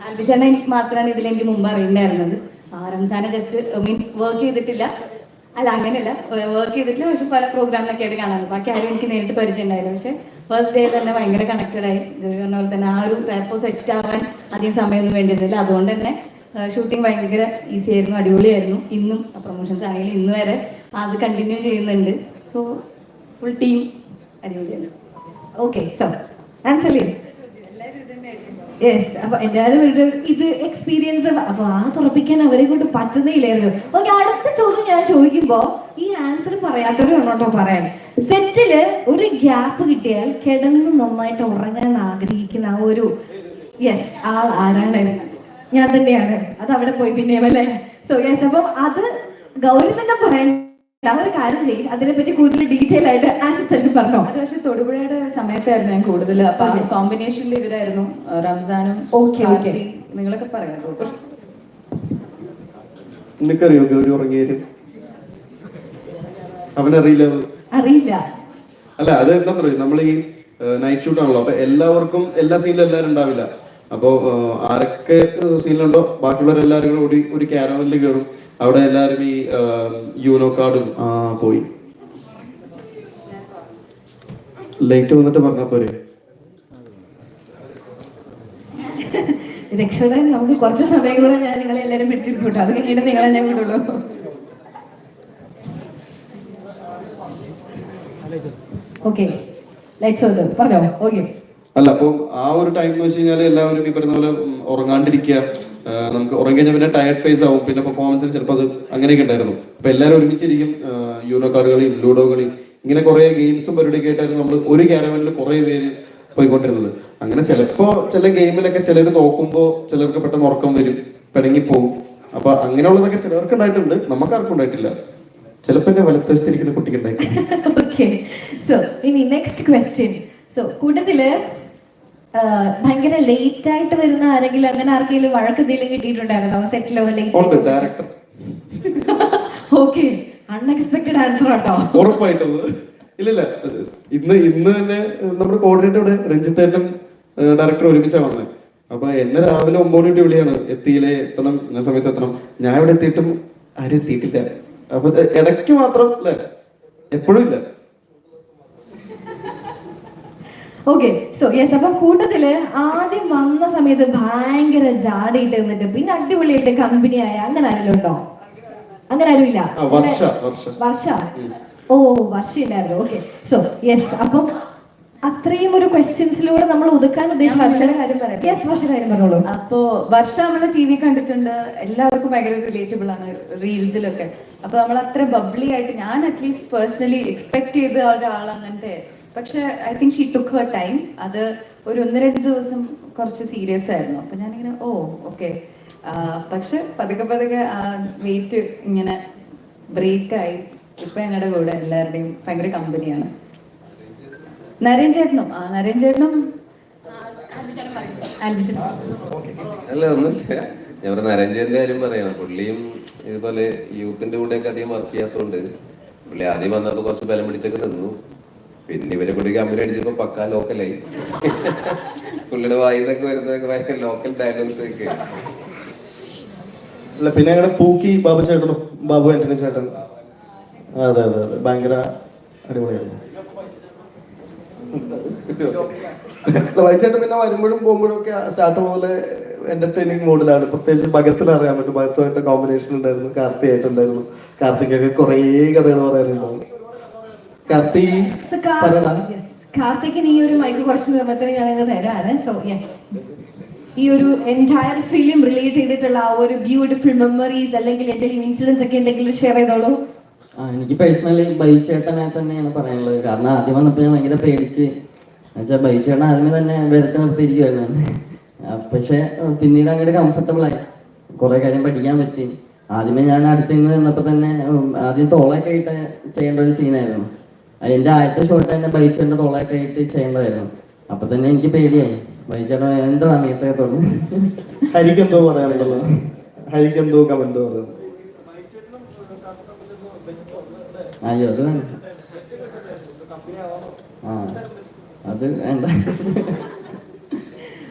ആൽബിച്ചേട്ടനെ മാത്രമാണ് ഇതിൽ എനിക്ക് മുമ്പ് അറിയുന്നുണ്ടായിരുന്നത് റംസാനെ ജസ്റ്റ് മീൻ വർക്ക് ചെയ്തിട്ടില്ല. അല്ല അങ്ങനെയല്ല. വർക്ക് ചെയ്തിട്ടില്ല പക്ഷെ പല പ്രോഗ്രാമിലൊക്കെ ആയിട്ട് കാണാറുണ്ട്. ബാക്കി ആരും എനിക്ക് നേരിട്ട് പരിചയം ഉണ്ടായില്ല പക്ഷെ ഫസ്റ്റ് ഡേ തന്നെ ഭയങ്കര കണക്റ്റഡ് ആയി. ജോലി പറഞ്ഞ പോലെ തന്നെ ആ ഒരു റാപ്പോ സെറ്റ് ആവാൻ അധികം സമയമൊന്നും വേണ്ടിയിരുന്നില്ല. അതുകൊണ്ട് തന്നെ ഷൂട്ടിംഗ് ഭയങ്കര ഈസി ആയിരുന്നു അടിപൊളിയായിരുന്നു. ഇന്നും പ്രൊമോഷൻസ് ആയാലും ഇന്ന് വരെ അത് കണ്ടിന്യൂ ചെയ്യുന്നുണ്ട്. സോ ഫുൾ ടീം അടിപൊളിയാണ്. ഓക്കെ സോ ആൻസർ യെസ് അപ്പൊ എന്തായാലും ഇത് ഇത് എക്സ്പീരിയൻസ് അപ്പൊ ആ തുറപ്പിക്കാൻ അവരെ കൊണ്ട് പറ്റുന്നില്ലായിരുന്നു ഓക്കെ അടുത്ത ചോദ്യം ഞാൻ ചോദിക്കുമ്പോ ഈ ആൻസർ പറയാത്തവരും ഉണ്ടോ പറയാൻ. സെറ്റിൽ ഒരു ഗ്യാപ്പ് കിട്ടിയാൽ കിടന്ന് നന്നായിട്ട് ഉറങ്ങാൻ ആഗ്രഹിക്കുന്ന ആ ഒരു യെസ് ആൾ ആരാണ്? ഞാൻ തന്നെയാണ്. അത് അവിടെ പോയി പിന്നെയും അല്ലേ? സോ യെസ് അപ്പം അത് ഗൗരി തന്നെ പറയാൻ ഒരു കാര്യം ചെയ്യും. അതിനെപ്പറ്റി കൂടുതൽ ഡീറ്റെയിൽ ആയിട്ട് ആൻസർ പറഞ്ഞോ? അത് പക്ഷെ തൊടുപുഴയുടെ സമയത്തായിരുന്നു ഞാൻ കൂടുതൽ. അപ്പൊ കോമ്പിനേഷനിൽ ഇവരായിരുന്നു റംസാനും ഓക്കെ ഓക്കെ. നിങ്ങളൊക്കെ പറയാം നിനക്കറിയോ ഗൗരി ഉറങ്ങിയത് അവനറിയില്ല അറിയില്ല. അല്ല അത് എന്താ പറയുക നമ്മൾ ഈ നൈറ്റ് ഷൂട്ട് ആണല്ലോ. അപ്പൊ എല്ലാവർക്കും എല്ലാ സീനിലും എല്ലാവരും ഉണ്ടാവില്ല. അപ്പോ ഏഹ്, ആരൊക്കെ സീനിലുണ്ടോ? ബാക്കിയുള്ളവരെല്ലാവരും കൂടി ഒരു ക്യാരവലിൽ കയറും അവിടെ എല്ലാവരും ഈ യൂനോ കാർഡും ആ, പോയി. ലൈറ്റ് വന്നിട്ട് പറഞ്ഞാ പോരെ? രക്ഷകൻ നമുക്ക് കുറച്ച് സമയം കൂടെ ഞാൻ നിങ്ങളെ എല്ലാവരും പിടിച്ചിരുത്തു കേട്ടോ. അത് കഴിഞ്ഞിട്ട് നിങ്ങളെ ഞാൻ വിടുള്ളൂ. ഓക്കെ ലൈറ്റ്സ് വന്നു. പറഞ്ഞോ? ഓക്കെ അല്ല അപ്പോൾ ആ ഒരു ടൈം എന്ന് വെച്ച് കഴിഞ്ഞാൽ എല്ലാവരും ഈ പറയുന്ന പോലെ ഉറങ്ങാണ്ടിരിക്കുക നമുക്ക് ഉറങ്ങി പിന്നെ ടയർഡ് ഫേസ് ആവും പിന്നെ പെർഫോമൻസിൽ ചിലപ്പോൾ അത് അങ്ങനെയൊക്കെ ഉണ്ടായിരുന്നു. അപ്പൊ എല്ലാവരും ഒരുമിച്ചിരിക്കും യൂറോ കാർഡ് കളി ലൂഡോ കളി ഇങ്ങനെ കുറെ ഗെയിംസും പരിപാടിയൊക്കെ ആയിട്ടായിരുന്നു നമ്മൾ ഒരു ക്യാരവനിൽ കുറെ പേര് പോയിക്കൊണ്ടിരുന്നത്. അങ്ങനെ ചിലപ്പോ ചില ഗെയിമിലൊക്കെ ചിലർ നോക്കുമ്പോൾ ചിലർക്ക് പെട്ടെന്ന് ഉറക്കം വരും പിണങ്ങിപ്പോവും. അപ്പൊ അങ്ങനെയുള്ളതൊക്കെ ചിലർക്ക് ഉണ്ടായിട്ടുണ്ട് നമുക്ക് ആർക്കും ഉണ്ടായിട്ടില്ല. ചിലപ്പോ എന്നെ വലത്തുവശത്തിരിക്കുന്ന കുട്ടിക്ക് സോ [LAUGHS] ഇനി നെക്സ്റ്റ് ക്വസ്റ്റ്യൻ സോ കൂട്ടത്തിൽ ഭയങ്കര ലേറ്റ് ആയിട്ട് വരുന്ന ആരെങ്കിലും അങ്ങനെ ആർക്കെങ്കിലും വഴക്ക് എന്തെങ്കിലും കിട്ടിയിട്ടുണ്ടായിരുന്നോ? സെറ്റിലോ അല്ലെങ്കിൽ ഡയറക്ടർ ഓക്കെ അൺഎക്സ്പെക്ടഡ് ആൻസർ ആട്ടോ. ഉറപ്പായിട്ടും. ഇല്ലില്ല ഇന്ന് ഇന്ന് തന്നെ നമ്മുടെ കോർഡിനേറ്റർ ഇവിടെ രഞ്ജിത്തേട്ടൻ ഡയറക്ടർ ഒരുമിച്ചാ വന്നത് അപ്പൊ എന്നെ രാവിലെ ഒമ്പത് മണി വിളിയാണ്. എത്തിയില്ലേ എത്തണം ഇന്ന സമയത്ത് എത്തണം. ഞാൻ ഇവിടെ എത്തിയിട്ടും ആരും എത്തിയിട്ടില്ല. അപ്പൊ ഇടയ്ക്ക് മാത്രം അല്ലേ? എപ്പോഴും ഇല്ല. ഓക്കെ സോ യെസ് അപ്പൊ കൂട്ടത്തിൽ ആദ്യം വന്ന സമയത്ത് ഭയങ്കര ജാടിയിട്ട് നിന്നിട്ട് പിന്നെ അടിപൊളിയായിട്ട് കമ്പനി ആയ അങ്ങനെ ആരെങ്കിലും ഉണ്ടോ? അങ്ങനെ ആരും ഇല്ല? വർഷ, വർഷ. വർഷ? ഓ വർഷ ഇല്ലായിരുന്നു. ഓക്കെ സോ യെസ് അപ്പം അത്രയും ഒരു ക്വസ്റ്റ്യൻസിലൂടെ നമ്മൾ ഒതുക്കാൻ ഉദ്ദേശിച്ചു ഞാൻ കാര്യം പറയട്ടെ? യെസ് വർഷ കാര്യം പറഞ്ഞോളൂ. അപ്പോ വർഷ നമ്മൾ ടി വി കണ്ടിട്ടുണ്ട്. എല്ലാവർക്കും ഭയങ്കര റിലേറ്റബിൾ ആണ് റീൽസിലൊക്കെ അപ്പൊ നമ്മൾ അത്ര ബബ്ലി ആയിട്ട് ഞാൻ അറ്റ്ലീസ്റ്റ് പേഴ്സണലി എക്സ്പെക്ട് ചെയ്ത ഒരാൾ അങ്ങനത്തെ പക്ഷെ I think she took her time അത് ഒരു ഒന്ന് രണ്ട് ദിവസം കുറച്ച് സീരിയസ് ആയിരുന്നു. അപ്പൊ ഞാനിങ്ങനെ ഓ ഓക്കെ പക്ഷെ പതുക്കെ പതുക്കെ ആ വെയിറ്റ് ഇങ്ങനെ ബ്രേക്കായി ഇപ്പൊ ഞങ്ങളുടെ കൂടെ എല്ലാവരുടെയും ഭയങ്കര കമ്പനിയാണ്. നരേൻ ചേട്ടനും ആ നരേൻ ചേട്ടനും. ഞാൻ പറഞ്ഞ നരഞ്ജന്റെ കാര്യം പറയണം പുള്ളിയും ഇതുപോലെ യൂത്തിന്റെ കൂടെയൊക്കെ അധികം വർക്ക് ചെയ്യാത്തതുകൊണ്ട് പുള്ളി ആദ്യം വന്നപ്പോ കുറച്ച് ബലം പിടിച്ചൊക്കെ നിന്നു. പിന്നെ ഇവരെ കൂടി കമ്പനി അടിച്ചപ്പോ പക്കാ ലോക്കലായി പുള്ളിയുടെ വായുന്നൊക്കെ വരുന്നതൊക്കെ ഭയങ്കര ലോക്കൽ ഡയലോഗ്സ് ഒക്കെ. അല്ല പിന്നെ അങ്ങനെ പൂക്കി ബാബു ചേട്ടനും ബാബു ആന്റണി ചേട്ടൻ. അതെ അതെ അതെ. ഭയങ്കര അടിപൊളിയായിരുന്നു. വൈചേട്ടൻ പിന്നെ വരുമ്പോഴും പോകുമ്പോഴും ഒക്കെ സ്റ്റാർട്ട് മുതൽ എന്റർടൈനിങ് മോഡിലാണ് പ്രത്യേകിച്ച് ഭഗത്തിൽ അറിയാൻ പറ്റും. ഭഗത്തുമായിട്ട് കോമ്പിനേഷൻ ഉണ്ടായിരുന്നു. കാർത്തി ആയിട്ടുണ്ടായിരുന്നു കാർത്തിക്കൊക്കെ കുറേ കഥകൾ പറയാനുണ്ടാവും കാർത്തി So, പറയണ കാർത്തിക് yes. കാർത്തിക്കിന് ഈ ഒരു മൈക്ക് കുറച്ച് സമയത്തിന് ഞാൻ അങ്ങ് തരാണ്. സോ യെസ് ഈ ഒരു എന്റയർ ഫിലിം റിലേറ്റ് ചെയ്തിട്ടുള്ള ആ ഒരു ബ്യൂട്ടിഫുൾ മെമ്മറീസ് അല്ലെങ്കിൽ എന്തെങ്കിലും ഇൻസിഡൻസ് ഒക്കെ ഉണ്ടെങ്കിൽ ഷെയർ ചെയ്തോളൂ. എനിക്ക് പേഴ്സണലി ബൈച്ചേട്ടനെ തന്നെയാണ് പറയാനുള്ളത്. കാരണം ആദ്യം വന്നപ്പോൾ ഞാൻ ഭയങ്കര പേടിച്ച്. എന്നുവെച്ചാൽ ബൈച്ചേട്ടൻ ആദ്യമേ തന്നെ വരട്ട് നിർത്തിയിരിക്കുമായിരുന്നു പക്ഷേ പക്ഷെ പിന്നീട് അങ്ങോട്ട് കംഫർട്ടബിൾ ആയി. കുറേ കാര്യം പഠിക്കാൻ പറ്റി. ആദ്യമേ ഞാൻ അടുത്ത് നിന്ന് നിന്നപ്പോൾ തന്നെ ആദ്യം തോളൊക്കെ ഇട്ട് ചെയ്യേണ്ട ഒരു സീനായിരുന്നു അതിന്റെ ആദ്യത്തെ ഷോട്ട് തന്നെ ബൈച്ചേട്ടന്റെ തോളൊക്കെ ഇട്ട് ചെയ്യേണ്ടതായിരുന്നു അപ്പൊ തന്നെ എനിക്ക് പേടിയായി. ബൈച്ചേട്ടൻ എന്താ മീത്തൊക്കെ തുടങ്ങി ഹരിക്കെന്തോ പറയാനുള്ളത് പറയാനുണ്ടല്ലോ ഹരിക്ക് എന്തോ കമന്റ് അയ്യോ അത് വേണ്ട. ആ അത് വേണ്ട.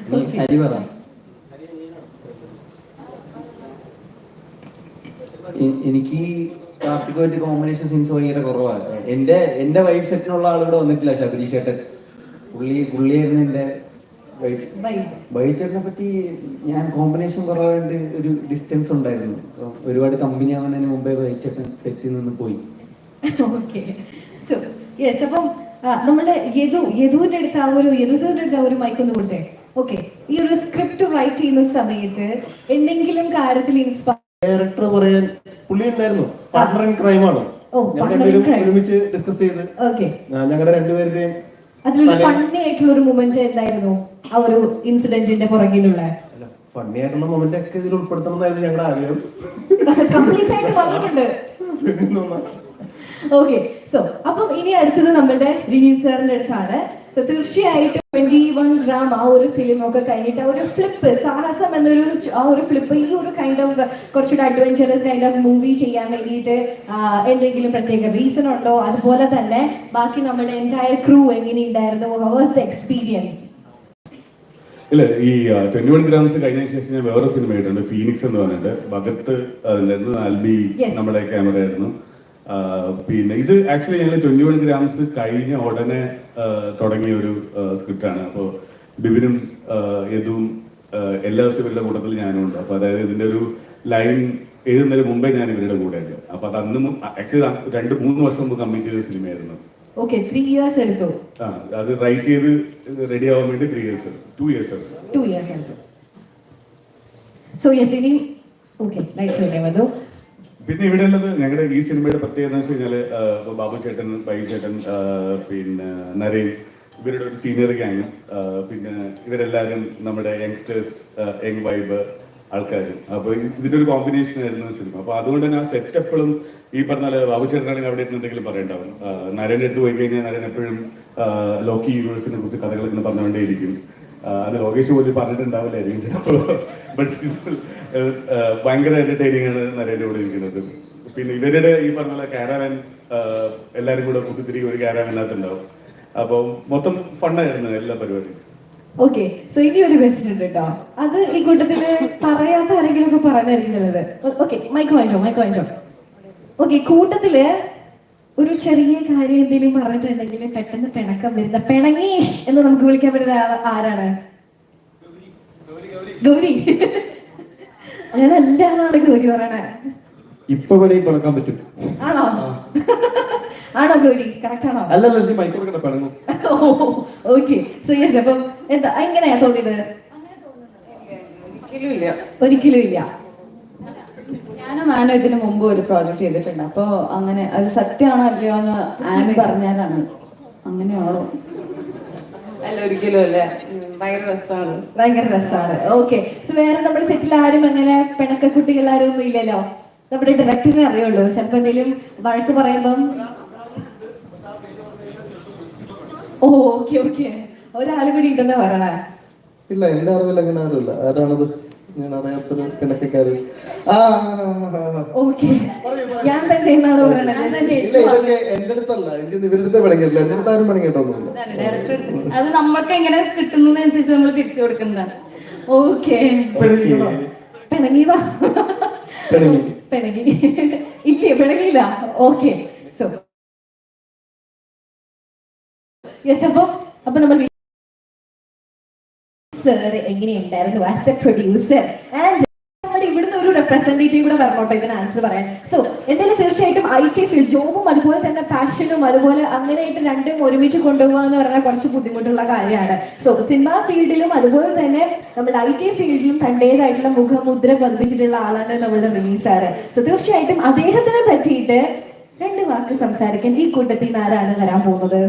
നീ ഹരി പറ. എനിക്ക് കാർത്തികമായിട്ട് കോമ്പിനേഷൻ സീൻസ് ഭയങ്കര കുറവാണ് എന്റെ എന്റെ വൈബ് സെറ്റിനുള്ള ആൾ വന്നിട്ടില്ല ശബരീഷ് ചേട്ടൻ പുള്ളി പുള്ളിയായിരുന്നു എന്റെ ബൈച്ചേട്ടനെ പറ്റി ഞാൻ കോമ്പിനേഷൻ കുറവായിട്ട് ഒരു ഡിസ്റ്റൻസ് ഉണ്ടായിരുന്നു. ഒരുപാട് കമ്പനി ആവുന്നതിന് മുമ്പേ ബൈച്ചേട്ടൻ സെറ്റിൽ നിന്ന് പോയി. ഓക്കെ സോ യെസ് അപ്പം ആ, നമ്മൾ യദു യദുവിന്റെ അടുത്ത് ആ ഒരു യദു സാറിന്റെ അടുത്ത് ആ ഒരു കൊടുത്തേ. ഓക്കെ ഈ ഒരു സ്ക്രിപ്റ്റ് റൈറ്റ് ചെയ്യുന്ന സമയത്ത് എന്തെങ്കിലും കാര്യത്തിൽ ഇൻസ്പയർ ഡയറക്ടർ പറയാൻ പുള്ളി ഉണ്ടായിരുന്നു. പാർട്ണർ ഇൻ ക്രൈം ആണ്. ഓ, ഞങ്ങൾ രണ്ടുപേരും ഒരുമിച്ച് ഡിസ്കസ് ചെയ്ത്. ഞങ്ങളുടെ രണ്ടുപേരുടെയും അതിലൊരു ഫണ്ണി ആയിട്ടുള്ള ഒരു മൊമെന്റ് എന്തായിരുന്നു? ആ ഒരു ഇൻസിഡന്റിന്റെ പുറകിലുള്ള. ഫണ്ണി ആയിട്ടുള്ള മൊമെന്റ് ഒക്കെ ഇതിൽ ഉൾപ്പെടുത്തണം എന്നായിരുന്നു ഞങ്ങളുടെ ആഗ്രഹം. [LAUGHS] കംപ്ലീറ്റ് ആയിട്ട് വന്നിട്ടുണ്ട് ഓക്കെ സോ അപ്പം ഇനി അടുത്തത് നമ്മളുടെ റിനീവ് സാറിന്റെ അടുത്താണ്. സോ തീർച്ചയായിട്ടും ട്വന്റി വൺ ഗ്രാം ആ ഒരു ഫിലിം ഒക്കെ കഴിഞ്ഞിട്ട് ആ ഒരു ഫ്ലിപ്പ് സാഹസം എന്നൊരു ആ ഒരു ഫ്ലിപ്പ് ഈ ഒരു കൈൻഡ് ഓഫ് കുറച്ചുകൂടെ അഡ്വഞ്ചറസ് കൈൻഡ് ഓഫ് മൂവി ചെയ്യാൻ വേണ്ടിയിട്ട് എന്തെങ്കിലും പ്രത്യേക റീസൺ ഉണ്ടോ? അതുപോലെ തന്നെ ബാക്കി നമ്മുടെ എന്റയർ ക്രൂ എങ്ങനെയുണ്ടായിരുന്നു? വാസ് ദ എക്സ്പീരിയൻസ് ഇല്ല ഈ ട്വന്റി വൺ ഗ്രാംസ് കഴിഞ്ഞ ശേഷം ഞാൻ വേറെ സിനിമ ആയിട്ടുണ്ട് ഫീനിക്സ് എന്ന് പറഞ്ഞിട്ട്. ഭഗത്ത് അതിലായിരുന്നു ആൽബി നമ്മുടെ ക്യാമറ ആയിരുന്നു. പിന്നെ ഇത് ആക്ച്വലി ഞങ്ങൾ ട്വന്റി വൺ ഗ്രാംസ് കഴിഞ്ഞ ഉടനെ തുടങ്ങിയ ഒരു സ്ക്രിപ്റ്റ് ആണ്. അപ്പോൾ ബിബിനും യദും യദുവും എല്ലാ ദിവസവും ഇവരുടെ കൂട്ടത്തിൽ ഞാനും ഉണ്ട്. അപ്പൊ അതായത് ഇതിന്റെ ഒരു ലൈൻ എഴുതുന്നതിന് മുമ്പേ ഞാൻ ഇവരുടെ കൂടെ ഉണ്ട്. അപ്പൊ അത് അന്ന് ആക്ച്വലി രണ്ട് മൂന്ന് വർഷം മുമ്പ് കമ്മിറ്റ് ചെയ്ത സിനിമയായിരുന്നു. ഓക്കെ ത്രീ ഇയേഴ്സ് എടുത്തു. ആ അത് റൈറ്റ് ചെയ്ത് റെഡി ആവാൻ വേണ്ടി ത്രീ ഇയേഴ്സ് എടുത്തു. ടു ഇയേഴ്സ് എടുത്തു. ടു ഇയേഴ്സ് എടുത്തു. സോ യെസ് ഇനി ഓക്കെ ലൈറ്റ് വന്നു. പിന്നെ ഇവിടെ ഉള്ളത് ഞങ്ങളുടെ ഈ സിനിമയുടെ പ്രത്യേകത എന്ന് വെച്ച് കഴിഞ്ഞാൽ ബാബു ചേട്ടൻ ബൈ ചേട്ടൻ പിന്നെ നരേൻ ഇവരുടെ ഒരു സീനിയർ ഗ്യാങ് പിന്നെ ഇവരെല്ലാവരും നമ്മുടെ യങ്സ്റ്റേഴ്സ് യങ് വൈബ് ആൾക്കാരും. അപ്പൊ ഇതിന്റെ ഒരു കോമ്പിനേഷൻ ആയിരുന്നു സിനിമ. അപ്പൊ അതുകൊണ്ട് തന്നെ ആ സെറ്റ് എപ്പോഴും ഈ പറഞ്ഞാൽ ബാബു ചേട്ടനാണെങ്കിൽ അവിടെ ഇരുന്ന് എന്തെങ്കിലും പറയണ്ടാവും. നരേന്റെ അടുത്ത് പോയി കഴിഞ്ഞാൽ നരൻ എപ്പോഴും ലോക്കി യൂണിവേഴ്സിനെ കുറിച്ച് ഇങ്ങനെ പറഞ്ഞുകൊണ്ടേയിരിക്കും. അത് ലോകേഷ് പോലും പറഞ്ഞിട്ടുണ്ടാവില്ലായിരിക്കും ചിലപ്പോൾ. [LAUGHS] ബട്ട് ഭയങ്കര എന്റർടൈനിങ് ആണ് നരേന്റെ കൂടെ ഇരിക്കുന്നത്. പിന്നെ ഇവരുടെ ഈ പറഞ്ഞ കാരാവൻ എല്ലാവരും കൂടെ കുത്തിത്തിരിക്കും ഒരു കാരാവനകത്തുണ്ടാവും അപ്പോൾ മൊത്തം ഫണ്ണായിരുന്നു എല്ലാ പരിപാടിയും. ഓക്കെ സോ ഇനി ഒരു ക്വസ്റ്റ്യൻ ഉണ്ട് കേട്ടോ അത് ഈ കൂട്ടത്തിൽ പറയാത്ത ആരെങ്കിലും ഒക്കെ പറയുന്നതായിരിക്കും നല്ലത്. ഓക്കെ മൈക്ക് വാങ്ങിച്ചോ മൈക്ക് വാങ്ങിച്ചോ. ഓക്കെ കൂട്ടത്തിൽ ഒരു ചെറിയ കാര്യം എന്തെങ്കിലും പറഞ്ഞിട്ടുണ്ടെങ്കിൽ പെട്ടെന്ന് പിണക്കം വരുന്ന പിണങ്ങേഷ് എന്ന് നമുക്ക് വിളിക്കാൻ പറ്റുന്ന ആരാണ്? ഗൗരി. അങ്ങനെ അല്ലാന്നാണ് ഗൗരി പറയണേ. ഇപ്പൊ വേണമെങ്കിൽ പിളക്കാൻ പറ്റും ആണോ? ആണോ ഗൗരി? കറക്റ്റ് ആണോ? അല്ലല്ല നീ മൈക്ക് കൊടുക്കണ്ട പിണങ്ങും. ഓക്കെ സോ യെസ് അപ്പം എന്താ എങ്ങനെയാ തോന്നിയത്? ഒരിക്കലും ഇല്ല ഒരിക്കലും ഇല്ല ഞാനും ആനോ ഇതിനു മുമ്പ് ഒരു പ്രോജക്റ്റ് ചെയ്തിട്ടുണ്ട്. അപ്പോ അങ്ങനെ അത് സത്യമാണോ അല്ലയോ എന്ന് ആൻ പറഞ്ഞാലാണ്. അങ്ങനെയാണോ? അല്ല ഒരിക്കലും അല്ല ഭയങ്കര രസമാണ് ഓക്കെ സോ വേറെ നമ്മുടെ സെറ്റിൽ ആരും അങ്ങനെ പിണക്ക കുട്ടികൾ ആരും ഒന്നും ഇല്ലല്ലോ? നമ്മുടെ ഡയറക്ടറിനെ അറിയുള്ളൂ. ചിലപ്പോ എന്തെങ്കിലും വഴക്ക് പറയുമ്പം ഓ ഓക്കെ ഓക്കെ ഒരാൾ കൂടി ഇണ്ടെന്ന് പറയണേ. ഇല്ല എന്റെ അറിവിൽ അങ്ങനെ ആരുമില്ല ആരാണത്? ഞാൻ അറിയാത്തൊരു ഓക്കെ. ഞാൻ തന്നെ എന്നാണ് പറയണത്? ഇല്ല ഇതൊക്കെ എന്റെ അടുത്തല്ല. എനിക്ക് ഇവരുടെ അടുത്ത് പിണങ്ങിട്ടില്ല എന്റെ അടുത്ത് ആരും പിണങ്ങിയിട്ടൊന്നുമില്ല അത് നമ്മൾക്ക് എങ്ങനെ കിട്ടുന്നതനുസരിച്ച് നമ്മൾ തിരിച്ചു കൊടുക്കുന്നതാണ്. ഓക്കെ? പിണങ്ങിയതാ. പിണങ്ങി. പിണങ്ങി. ഇല്ലേ പിണങ്ങിയില്ല? ഓക്കെ. സോ യെസ് അപ്പൊ അപ്പൊ നമ്മൾ സാർ എങ്ങനെയുണ്ടായിരുന്നു ആസ് എ പ്രൊഡ്യൂസർ ആൻഡ് ഇവിടുന്ന് ഒരു റെപ്രസെന്റേറ്റീവ് കൂടെ വരണോട്ടോ ഇതിന് ആൻസർ പറയാൻ. സോ എന്തായാലും തീർച്ചയായിട്ടും ഐ ടി ഫീൽഡ് ജോബും അതുപോലെ തന്നെ പാഷനും അതുപോലെ അങ്ങനെയായിട്ട് രണ്ടും ഒരുമിച്ച് കൊണ്ടുപോകുക എന്ന് പറഞ്ഞാൽ കുറച്ച് ബുദ്ധിമുട്ടുള്ള കാര്യമാണ്. സോ സിനിമാ ഫീൽഡിലും അതുപോലെ തന്നെ നമ്മൾ ഐ ടി ഫീൽഡിലും തന്റേതായിട്ടുള്ള മുഖമുദ്ര പതിപ്പിച്ചിട്ടുള്ള ആളാണ് നമ്മളുടെ റിലീസാർ സോ തീർച്ചയായിട്ടും അദ്ദേഹത്തിനെ പറ്റിയിട്ട് രണ്ട് വാക്ക് സംസാരിക്കാൻ ഈ കൂട്ടത്തിൽ നിന്ന് ആരാണ് വരാൻ പോകുന്നത്?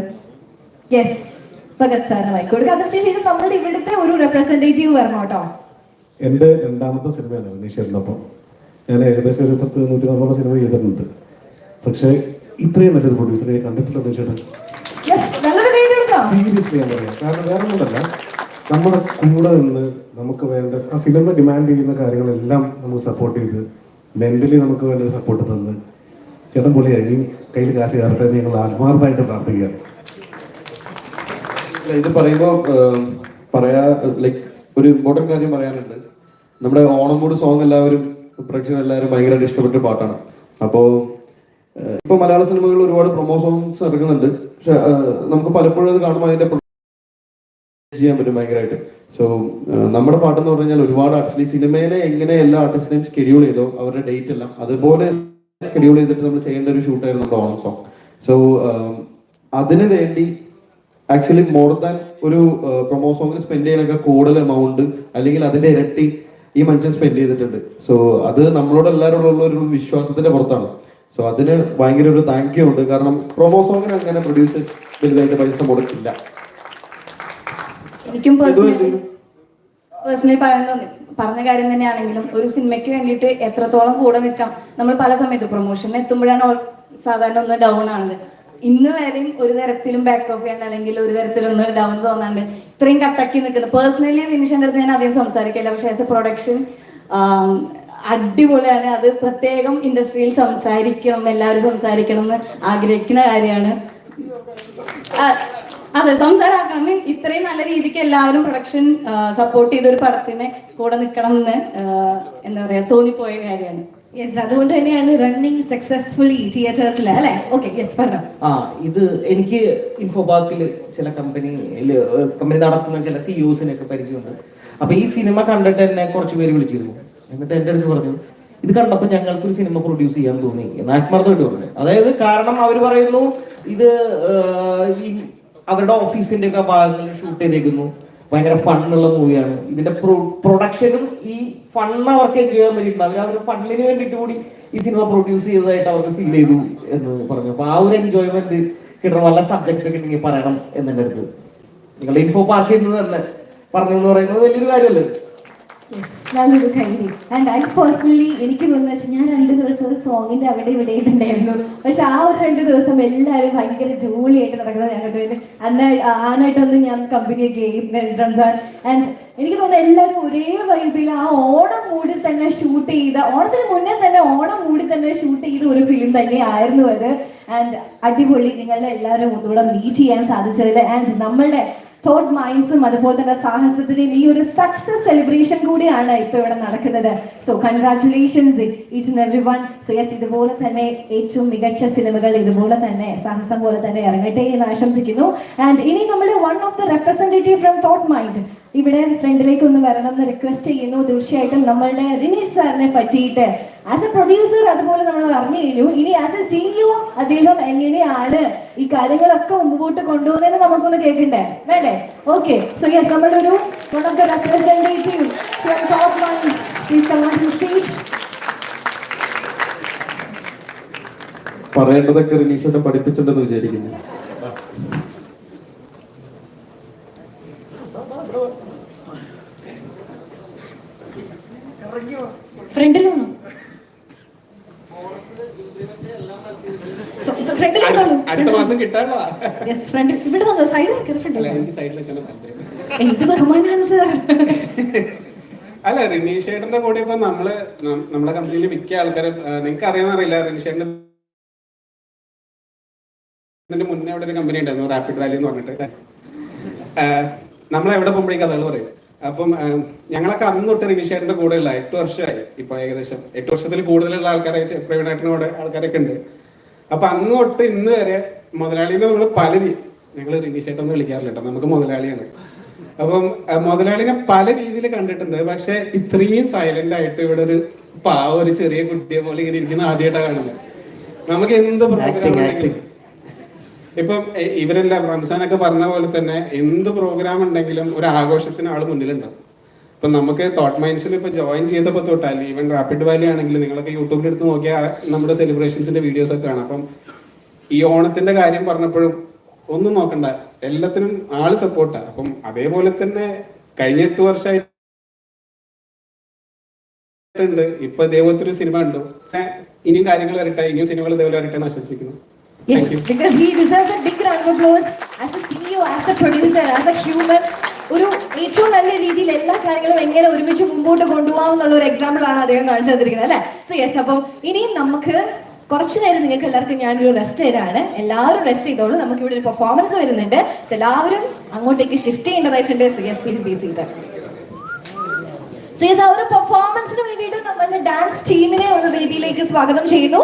യെസ് ഭഗത് സാറിന് കൊടുക്കുക അതിനുശേഷം നമ്മളുടെ ഇവിടുത്തെ ഒരു റെപ്രസെന്റേറ്റീവ് വരണം കേട്ടോ. എന്റെ രണ്ടാമത്തെ സിനിമയാണ് രനീഷേട്ടനൊപ്പം ഞാൻ ഏകദേശം ഒരു പത്ത് നൂറ്റി നാൽപ്പത് സിനിമ ചെയ്തിട്ടുണ്ട്. പക്ഷേ ഇത്രയും നല്ലൊരു പ്രൊഡ്യൂസറെ കണ്ടിട്ടില്ല സീരിയസ്ലി ഞാൻ പറയാം. കാരണം വേറെ ഒന്നുമല്ല നമ്മുടെ കൂടെ നിന്ന് നമുക്ക് വേണ്ട ആ സിനിമ ഡിമാൻഡ് ചെയ്യുന്ന കാര്യങ്ങളെല്ലാം നമുക്ക് സപ്പോർട്ട് ചെയ്ത് മെന്റലി നമുക്ക് വേണ്ട സപ്പോർട്ട് തന്ന്. ചേട്ടൻ പൊളിയായി കയ്യിൽ കാശ് കയറട്ടെ നിങ്ങൾ ഞങ്ങൾ ആത്മാർത്ഥമായിട്ട് പ്രാർത്ഥിക്കുകയാണ്. ഇത് പറയുമ്പോൾ പറയാ ലൈക്ക് ഒരു ഇമ്പോർട്ടന്റ് കാര്യം പറയാനുണ്ട്. നമ്മുടെ ഓണം മൂഡ് സോങ് എല്ലാവരും പ്രേക്ഷകർ എല്ലാവരും ഭയങ്കരമായിട്ട് ഇഷ്ടപ്പെട്ട പാട്ടാണ്. അപ്പോ ഇപ്പൊ മലയാള സിനിമകളിൽ ഒരുപാട് പ്രൊമോ സോങ്സ് ഇറങ്ങുന്നുണ്ട്. പക്ഷെ നമുക്ക് പലപ്പോഴും അത് കാണുമ്പോൾ അതിന്റെ ചെയ്യാൻ പറ്റും ഭയങ്കരമായിട്ട് സോ നമ്മുടെ പാട്ടെന്ന് പറഞ്ഞു കഴിഞ്ഞാൽ ഒരുപാട് ആർട്ടിസ്റ്റ് ഈ സിനിമയിലെ എങ്ങനെ എല്ലാ ആർട്ടിസ്റ്റിനെയും സ്കെഡ്യൂൾ ചെയ്തോ അവരുടെ ഡേറ്റ് എല്ലാം അതുപോലെ സ്കെഡ്യൂൾ ചെയ്തിട്ട് നമ്മൾ ചെയ്യേണ്ട ഒരു ഷൂട്ടായിരുന്നു നമ്മുടെ ഓണം സോങ് സോ അതിനു വേണ്ടി ആക്ച്വലി മോർ ദാൻ ഒരു പ്രൊമോ സ്പെൻഡ് ചെയ്യണമെങ്കിൽ കൂടുതൽ എമൗണ്ട് അല്ലെങ്കിൽ അതിന്റെ ഇരട്ടി ഈ മനുഷ്യൻ സ്പെൻഡ് ചെയ്തിട്ടുണ്ട്. സോ അത് നമ്മളോട് എല്ലാവരോടുള്ള ഒരു വിശ്വാസത്തിന്റെ പുറത്താണ്. സോ അതിന് ഭയങ്കര ഒരു താങ്ക് യു ഉണ്ട്. കാരണം പ്രൊമോ സോങ്ങിന് അങ്ങനെ പ്രൊഡ്യൂസേഴ്സ് വലുതായിട്ട് പൈസ മുടക്കില്ല. എനിക്കും പേഴ്സണലി പറയുന്ന പറഞ്ഞ കാര്യം തന്നെയാണെങ്കിലും ഒരു സിനിമയ്ക്ക് വേണ്ടിയിട്ട് എത്രത്തോളം കൂടെ നിൽക്കാം? നമ്മൾ പല സമയത്ത് പ്രൊമോഷൻ എത്തുമ്പോഴാണ് സാധാരണ ഒന്ന് ഡൗൺ ആണ് ഇന്ന് വരെയും ഒരു തരത്തിലും ബാക്ക് ഓഫ് ചെയ്യാൻ അല്ലെങ്കിൽ ഒരു തരത്തിലും ഒന്ന് ഡൗൺ തോന്നാണ്ട് ഇത്രയും കട്ടക്കി നിൽക്കുന്നത് പേഴ്സണലി നിമിഷം അടുത്ത് ഞാൻ അധികം സംസാരിക്കില്ല. പക്ഷെ ആസ് എ പ്രൊഡക്ഷൻ അടിപൊളിയാണ്. അത് പ്രത്യേകം ഇൻഡസ്ട്രിയിൽ സംസാരിക്കണം എല്ലാവരും സംസാരിക്കണം എന്ന് ആഗ്രഹിക്കുന്ന കാര്യമാണ്. അതെ സംസാരമാക്കണം. ഇത്രയും നല്ല രീതിക്ക് എല്ലാവരും പ്രൊഡക്ഷൻ സപ്പോർട്ട് ചെയ്ത ഒരു പടത്തിന് കൂടെ നിൽക്കണം എന്ന് എന്താ പറയാ തോന്നിപ്പോയ കാര്യമാണ്. യെസ് റണ്ണിങ് അല്ലേ? ആ ഇത് എനിക്ക് ഇൻഫോബാക്കിൽ ചില കമ്പനിയിൽ കമ്പനി നടത്തുന്ന ചില സിഇഒസിനൊക്കെ പരിചയമുണ്ട്. അപ്പൊ ഈ സിനിമ കണ്ടിട്ട് എന്നെ കുറച്ച് പേര് വിളിച്ചിരുന്നു. എന്നിട്ട് എന്റെ അടുത്ത് പറഞ്ഞു ഇത് കണ്ടപ്പോൾ ഞങ്ങൾക്ക് ഒരു സിനിമ പ്രൊഡ്യൂസ് ചെയ്യാൻ തോന്നി. എന്ന് ആത്മാർത്ഥമായിട്ട് പറഞ്ഞു. അതായത് കാരണം അവർ പറയുന്നു ഇത് അവരുടെ ഓഫീസിന്റെ ഒക്കെ ഭാഗങ്ങളിൽ ഷൂട്ട് ചെയ്തേക്കുന്നു. ഭയങ്കര ഫണ്ണുള്ള മൂവിയാണ് ഇതിന്റെ പ്രൊഡക്ഷനും ഈ ഫണ്ണ് അവർക്ക് എൻജോയ് ചെയ്യാൻ അവർ അവരുടെ ഫണ്ണിന് വേണ്ടിയിട്ട് കൂടി ഈ സിനിമ പ്രൊഡ്യൂസ് ചെയ്തതായിട്ട് അവർക്ക് ഫീൽ ചെയ്തു എന്ന് പറഞ്ഞു. അപ്പൊ ആ ഒരു എൻജോയ്മെന്റ് കിട്ടണം. വല്ല സബ്ജക്റ്റ് ഒക്കെ ഉണ്ടെങ്കിൽ പറയണം എന്നെ നിങ്ങളുടെ ഇൻഫോ പാർട്ടി നിന്ന് തന്നെ. പറഞ്ഞു എന്ന് പറയുന്നത് വലിയൊരു കാര്യമല്ലേ? നല്ലൊരു കൈനി ആൻഡ് ഐ പേഴ്സണലി എനിക്ക് തോന്നുന്നു വെച്ചാൽ ഞാൻ രണ്ട് ദിവസം സോങ്ങിന്റെ അവിടെ ഇവിടെ ഇട്ടുണ്ടായിരുന്നു പക്ഷെ ആ ഒരു രണ്ട് ദിവസം എല്ലാവരും ഭയങ്കര ജോളിയായിട്ട് നടക്കുന്നത് ഞങ്ങളുടെ പേര് അന്നായി ആനായിട്ടൊന്ന് ഞാൻ കമ്പനിയൊക്കെ റംസാൻ ആൻഡ് എനിക്ക് തോന്നുന്നു എല്ലാവരും ഒരേ വൈബിൽ ആ ഓണം മൂടി തന്നെ ഷൂട്ട് ചെയ്ത ഓണത്തിന് മുന്നേ തന്നെ ഓണം മൂടി തന്നെ ഷൂട്ട് ചെയ്ത ഒരു ഫിലിം തന്നെയായിരുന്നു അത്. ആൻഡ് അടിപൊളി. നിങ്ങളുടെ എല്ലാവരും ഒന്നുകൂടെ മീറ്റ് ചെയ്യാൻ സാധിച്ചതിൽ ആൻഡ് നമ്മളുടെ തോട്ട് മൈൻഡ്സും അതുപോലെ തന്നെ സാഹസത്തിന്റെയും ഈ ഒരു സക്സസ് സെലിബ്രേഷൻ കൂടിയാണ് ഇപ്പൊ ഇവിടെ നടക്കുന്നത്. So congratulations each every one so yes ഇതുപോലെ തന്നെ ഏറ്റവും മികച്ച സിനിമകൾ ഇതുപോലെ തന്നെ സാഹസം പോലെ തന്നെ ഇറങ്ങട്ടെ എന്ന് ആശംസിക്കുന്നു. ആൻഡ് ഇനി നമ്മൾ one of the representative from thought mind ഇവിടെ ഫ്രണ്ടിലേക്ക് ഒന്ന് വരണം എന്ന് റിക്വസ്റ്റ് ചെയ്യുന്നു. തീർച്ചയായിട്ടും നമ്മളുടെ റിനീഷ് സാറിനെ പറ്റിയിട്ട് ആസ് എ പ്രൊഡ്യൂസർ അതുപോലെ നമ്മൾ അറിഞ്ഞു കഴിഞ്ഞു. ഇനി ആസ് എ സിഇഒ അദ്ദേഹം എങ്ങനെയാണ് ഈ കാര്യങ്ങളൊക്കെ മുമ്പോട്ട് കൊണ്ടുപോകുന്നതെന്ന് നമുക്കൊന്ന് കേൾക്കണ്ടേ? വേണ്ടേ? ഓക്കെ സോ യെസ് നമ്മുടെ ഒരു one of the representative from top minds please come on stage പറയേണ്ടതൊക്കെ റിനീഷേട്ടൻ പഠിപ്പിച്ചിട്ടുണ്ടെന്ന് വിചാരിക്കുന്നു. ഫ്രണ്ടിൽ വന്നു അടുത്ത മാസം ഫ്രണ്ടിൽ ഇവിടെ വന്നു? സൈഡിൽ എന്ത് ബഹുമാനാണ് സാർ അല്ല റിനീഷേട്ടന്റെ കൂടെ ഇപ്പൊ നമ്മൾ നമ്മളെ കമ്പനിയിൽ മിക്ക ആൾക്കാരും നിങ്ങൾക്ക് അറിയാമെന്നറിയില്ല റിനീഷേട്ടന്റെ ഇതിന്റെ മുന്നേ അവിടെ ഒരു കമ്പനി ഉണ്ടായിരുന്നു റാപ്പിഡ് വാലി എന്ന് പറഞ്ഞിട്ട്. നമ്മൾ എവിടെ പോകുമ്പോഴേക്കും അതുകൾ പറയും. അപ്പം ഞങ്ങളൊക്കെ അന്ന് തൊട്ട് കൂടെ ഉള്ള എട്ട് വർഷമായി. ഇപ്പൊ ഏകദേശം എട്ട് വർഷത്തിൽ കൂടുതലുള്ള ആൾക്കാരെ പ്രവീണേട്ടന്റെ കൂടെ ആൾക്കാരൊക്കെ ഉണ്ട്. അപ്പൊ അന്ന് തൊട്ട് ഇന്ന് വരെ മുതലാളിനെ നമ്മൾ പല ഞങ്ങൾ റിനീഷേട്ടൻ എന്ന് വിളിക്കാറില്ല കേട്ടോ. നമുക്ക് മുതലാളിയാണ്. അപ്പം മുതലാളിനെ പല രീതിയിൽ കണ്ടിട്ടുണ്ട്. പക്ഷെ ഇത്രയും സൈലന്റ് ആയിട്ട് ഇവിടെ ഒരു പാവ ഒരു ചെറിയ കുട്ടിയെ പോലെ ഇങ്ങനെ ഇരിക്കുന്ന ആദ്യമായിട്ടാണ് കാണുന്നത്. നമുക്ക് എന്ത് പ്രോഗ്രാം ഇപ്പം ഇവരെല്ലാം റംസാനൊക്കെ പറഞ്ഞ പോലെ തന്നെ എന്ത് പ്രോഗ്രാം ഉണ്ടെങ്കിലും ഒരു ആഘോഷത്തിന് ആൾ മുന്നിലുണ്ടാവും. ഇപ്പം നമുക്ക് തോട്ട് മൈൻസിൽ ഇപ്പൊ ജോയിൻ ചെയ്തപ്പോൾ തൊട്ടാൽ ഈവൻ റാപ്പിഡ് വാലി ആണെങ്കിൽ നിങ്ങളൊക്കെ യൂട്യൂബിൽ എടുത്ത് നോക്കിയാൽ നമ്മുടെ സെലിബ്രേഷൻസിന്റെ വീഡിയോസ് ഒക്കെ കാണാം. അപ്പം ഈ ഓണത്തിന്റെ കാര്യം പറഞ്ഞപ്പോഴും ഒന്നും നോക്കണ്ട എല്ലാത്തിനും ആൾ സപ്പോർട്ടാ അപ്പം അതേപോലെ തന്നെ കഴിഞ്ഞ എട്ട് വർഷമായിട്ടുണ്ട് ഇപ്പൊ ഇതേപോലത്തെ ഒരു സിനിമ ഉണ്ടോ ഇനിയും കാര്യങ്ങൾ വരട്ടെ ഇനിയും സിനിമകൾ ഇതേപോലെ വരട്ടെ എന്ന് ആശംസിക്കുന്നു. Yes, because he deserves a big round of applause as a CEO, as a producer, as a human. ഒരു ഏറ്റവും നല്ല രീതിയിൽ എല്ലാ കാര്യങ്ങളും എങ്ങനെ ഒരുമിച്ച് മുമ്പോട്ട് കൊണ്ടുപോകാം എന്നുള്ള ഒരു എക്സാമ്പിൾ ആണ് അദ്ദേഹം കാണിച്ചു തന്നിരിക്കുന്നത് അല്ലേ? സോ യെസ് അപ്പം ഇനിയും നമുക്ക് കുറച്ചു നേരം നിങ്ങൾക്ക് എല്ലാവർക്കും ഞാനൊരു റെസ്റ്റ് തരാണ്. എല്ലാവരും റെസ്റ്റ് ചെയ്തോളൂ. നമുക്ക് ഇവിടെ ഒരു പെർഫോമൻസ് വരുന്നുണ്ട്. സോ എല്ലാവരും അങ്ങോട്ടേക്ക് ഷിഫ്റ്റ് ചെയ്യേണ്ടതായിട്ടുണ്ട്. സോ യെസ് പ്ലീസ് പ്ലീസ് ചെയ്ത് സോ യെസ് ആ ഒരു പെർഫോമൻസിന് വേണ്ടിയിട്ട് നമ്മളുടെ ഡാൻസ് ടീമിനെ ഒരു വേദിയിലേക്ക് സ്വാഗതം ചെയ്യുന്നു.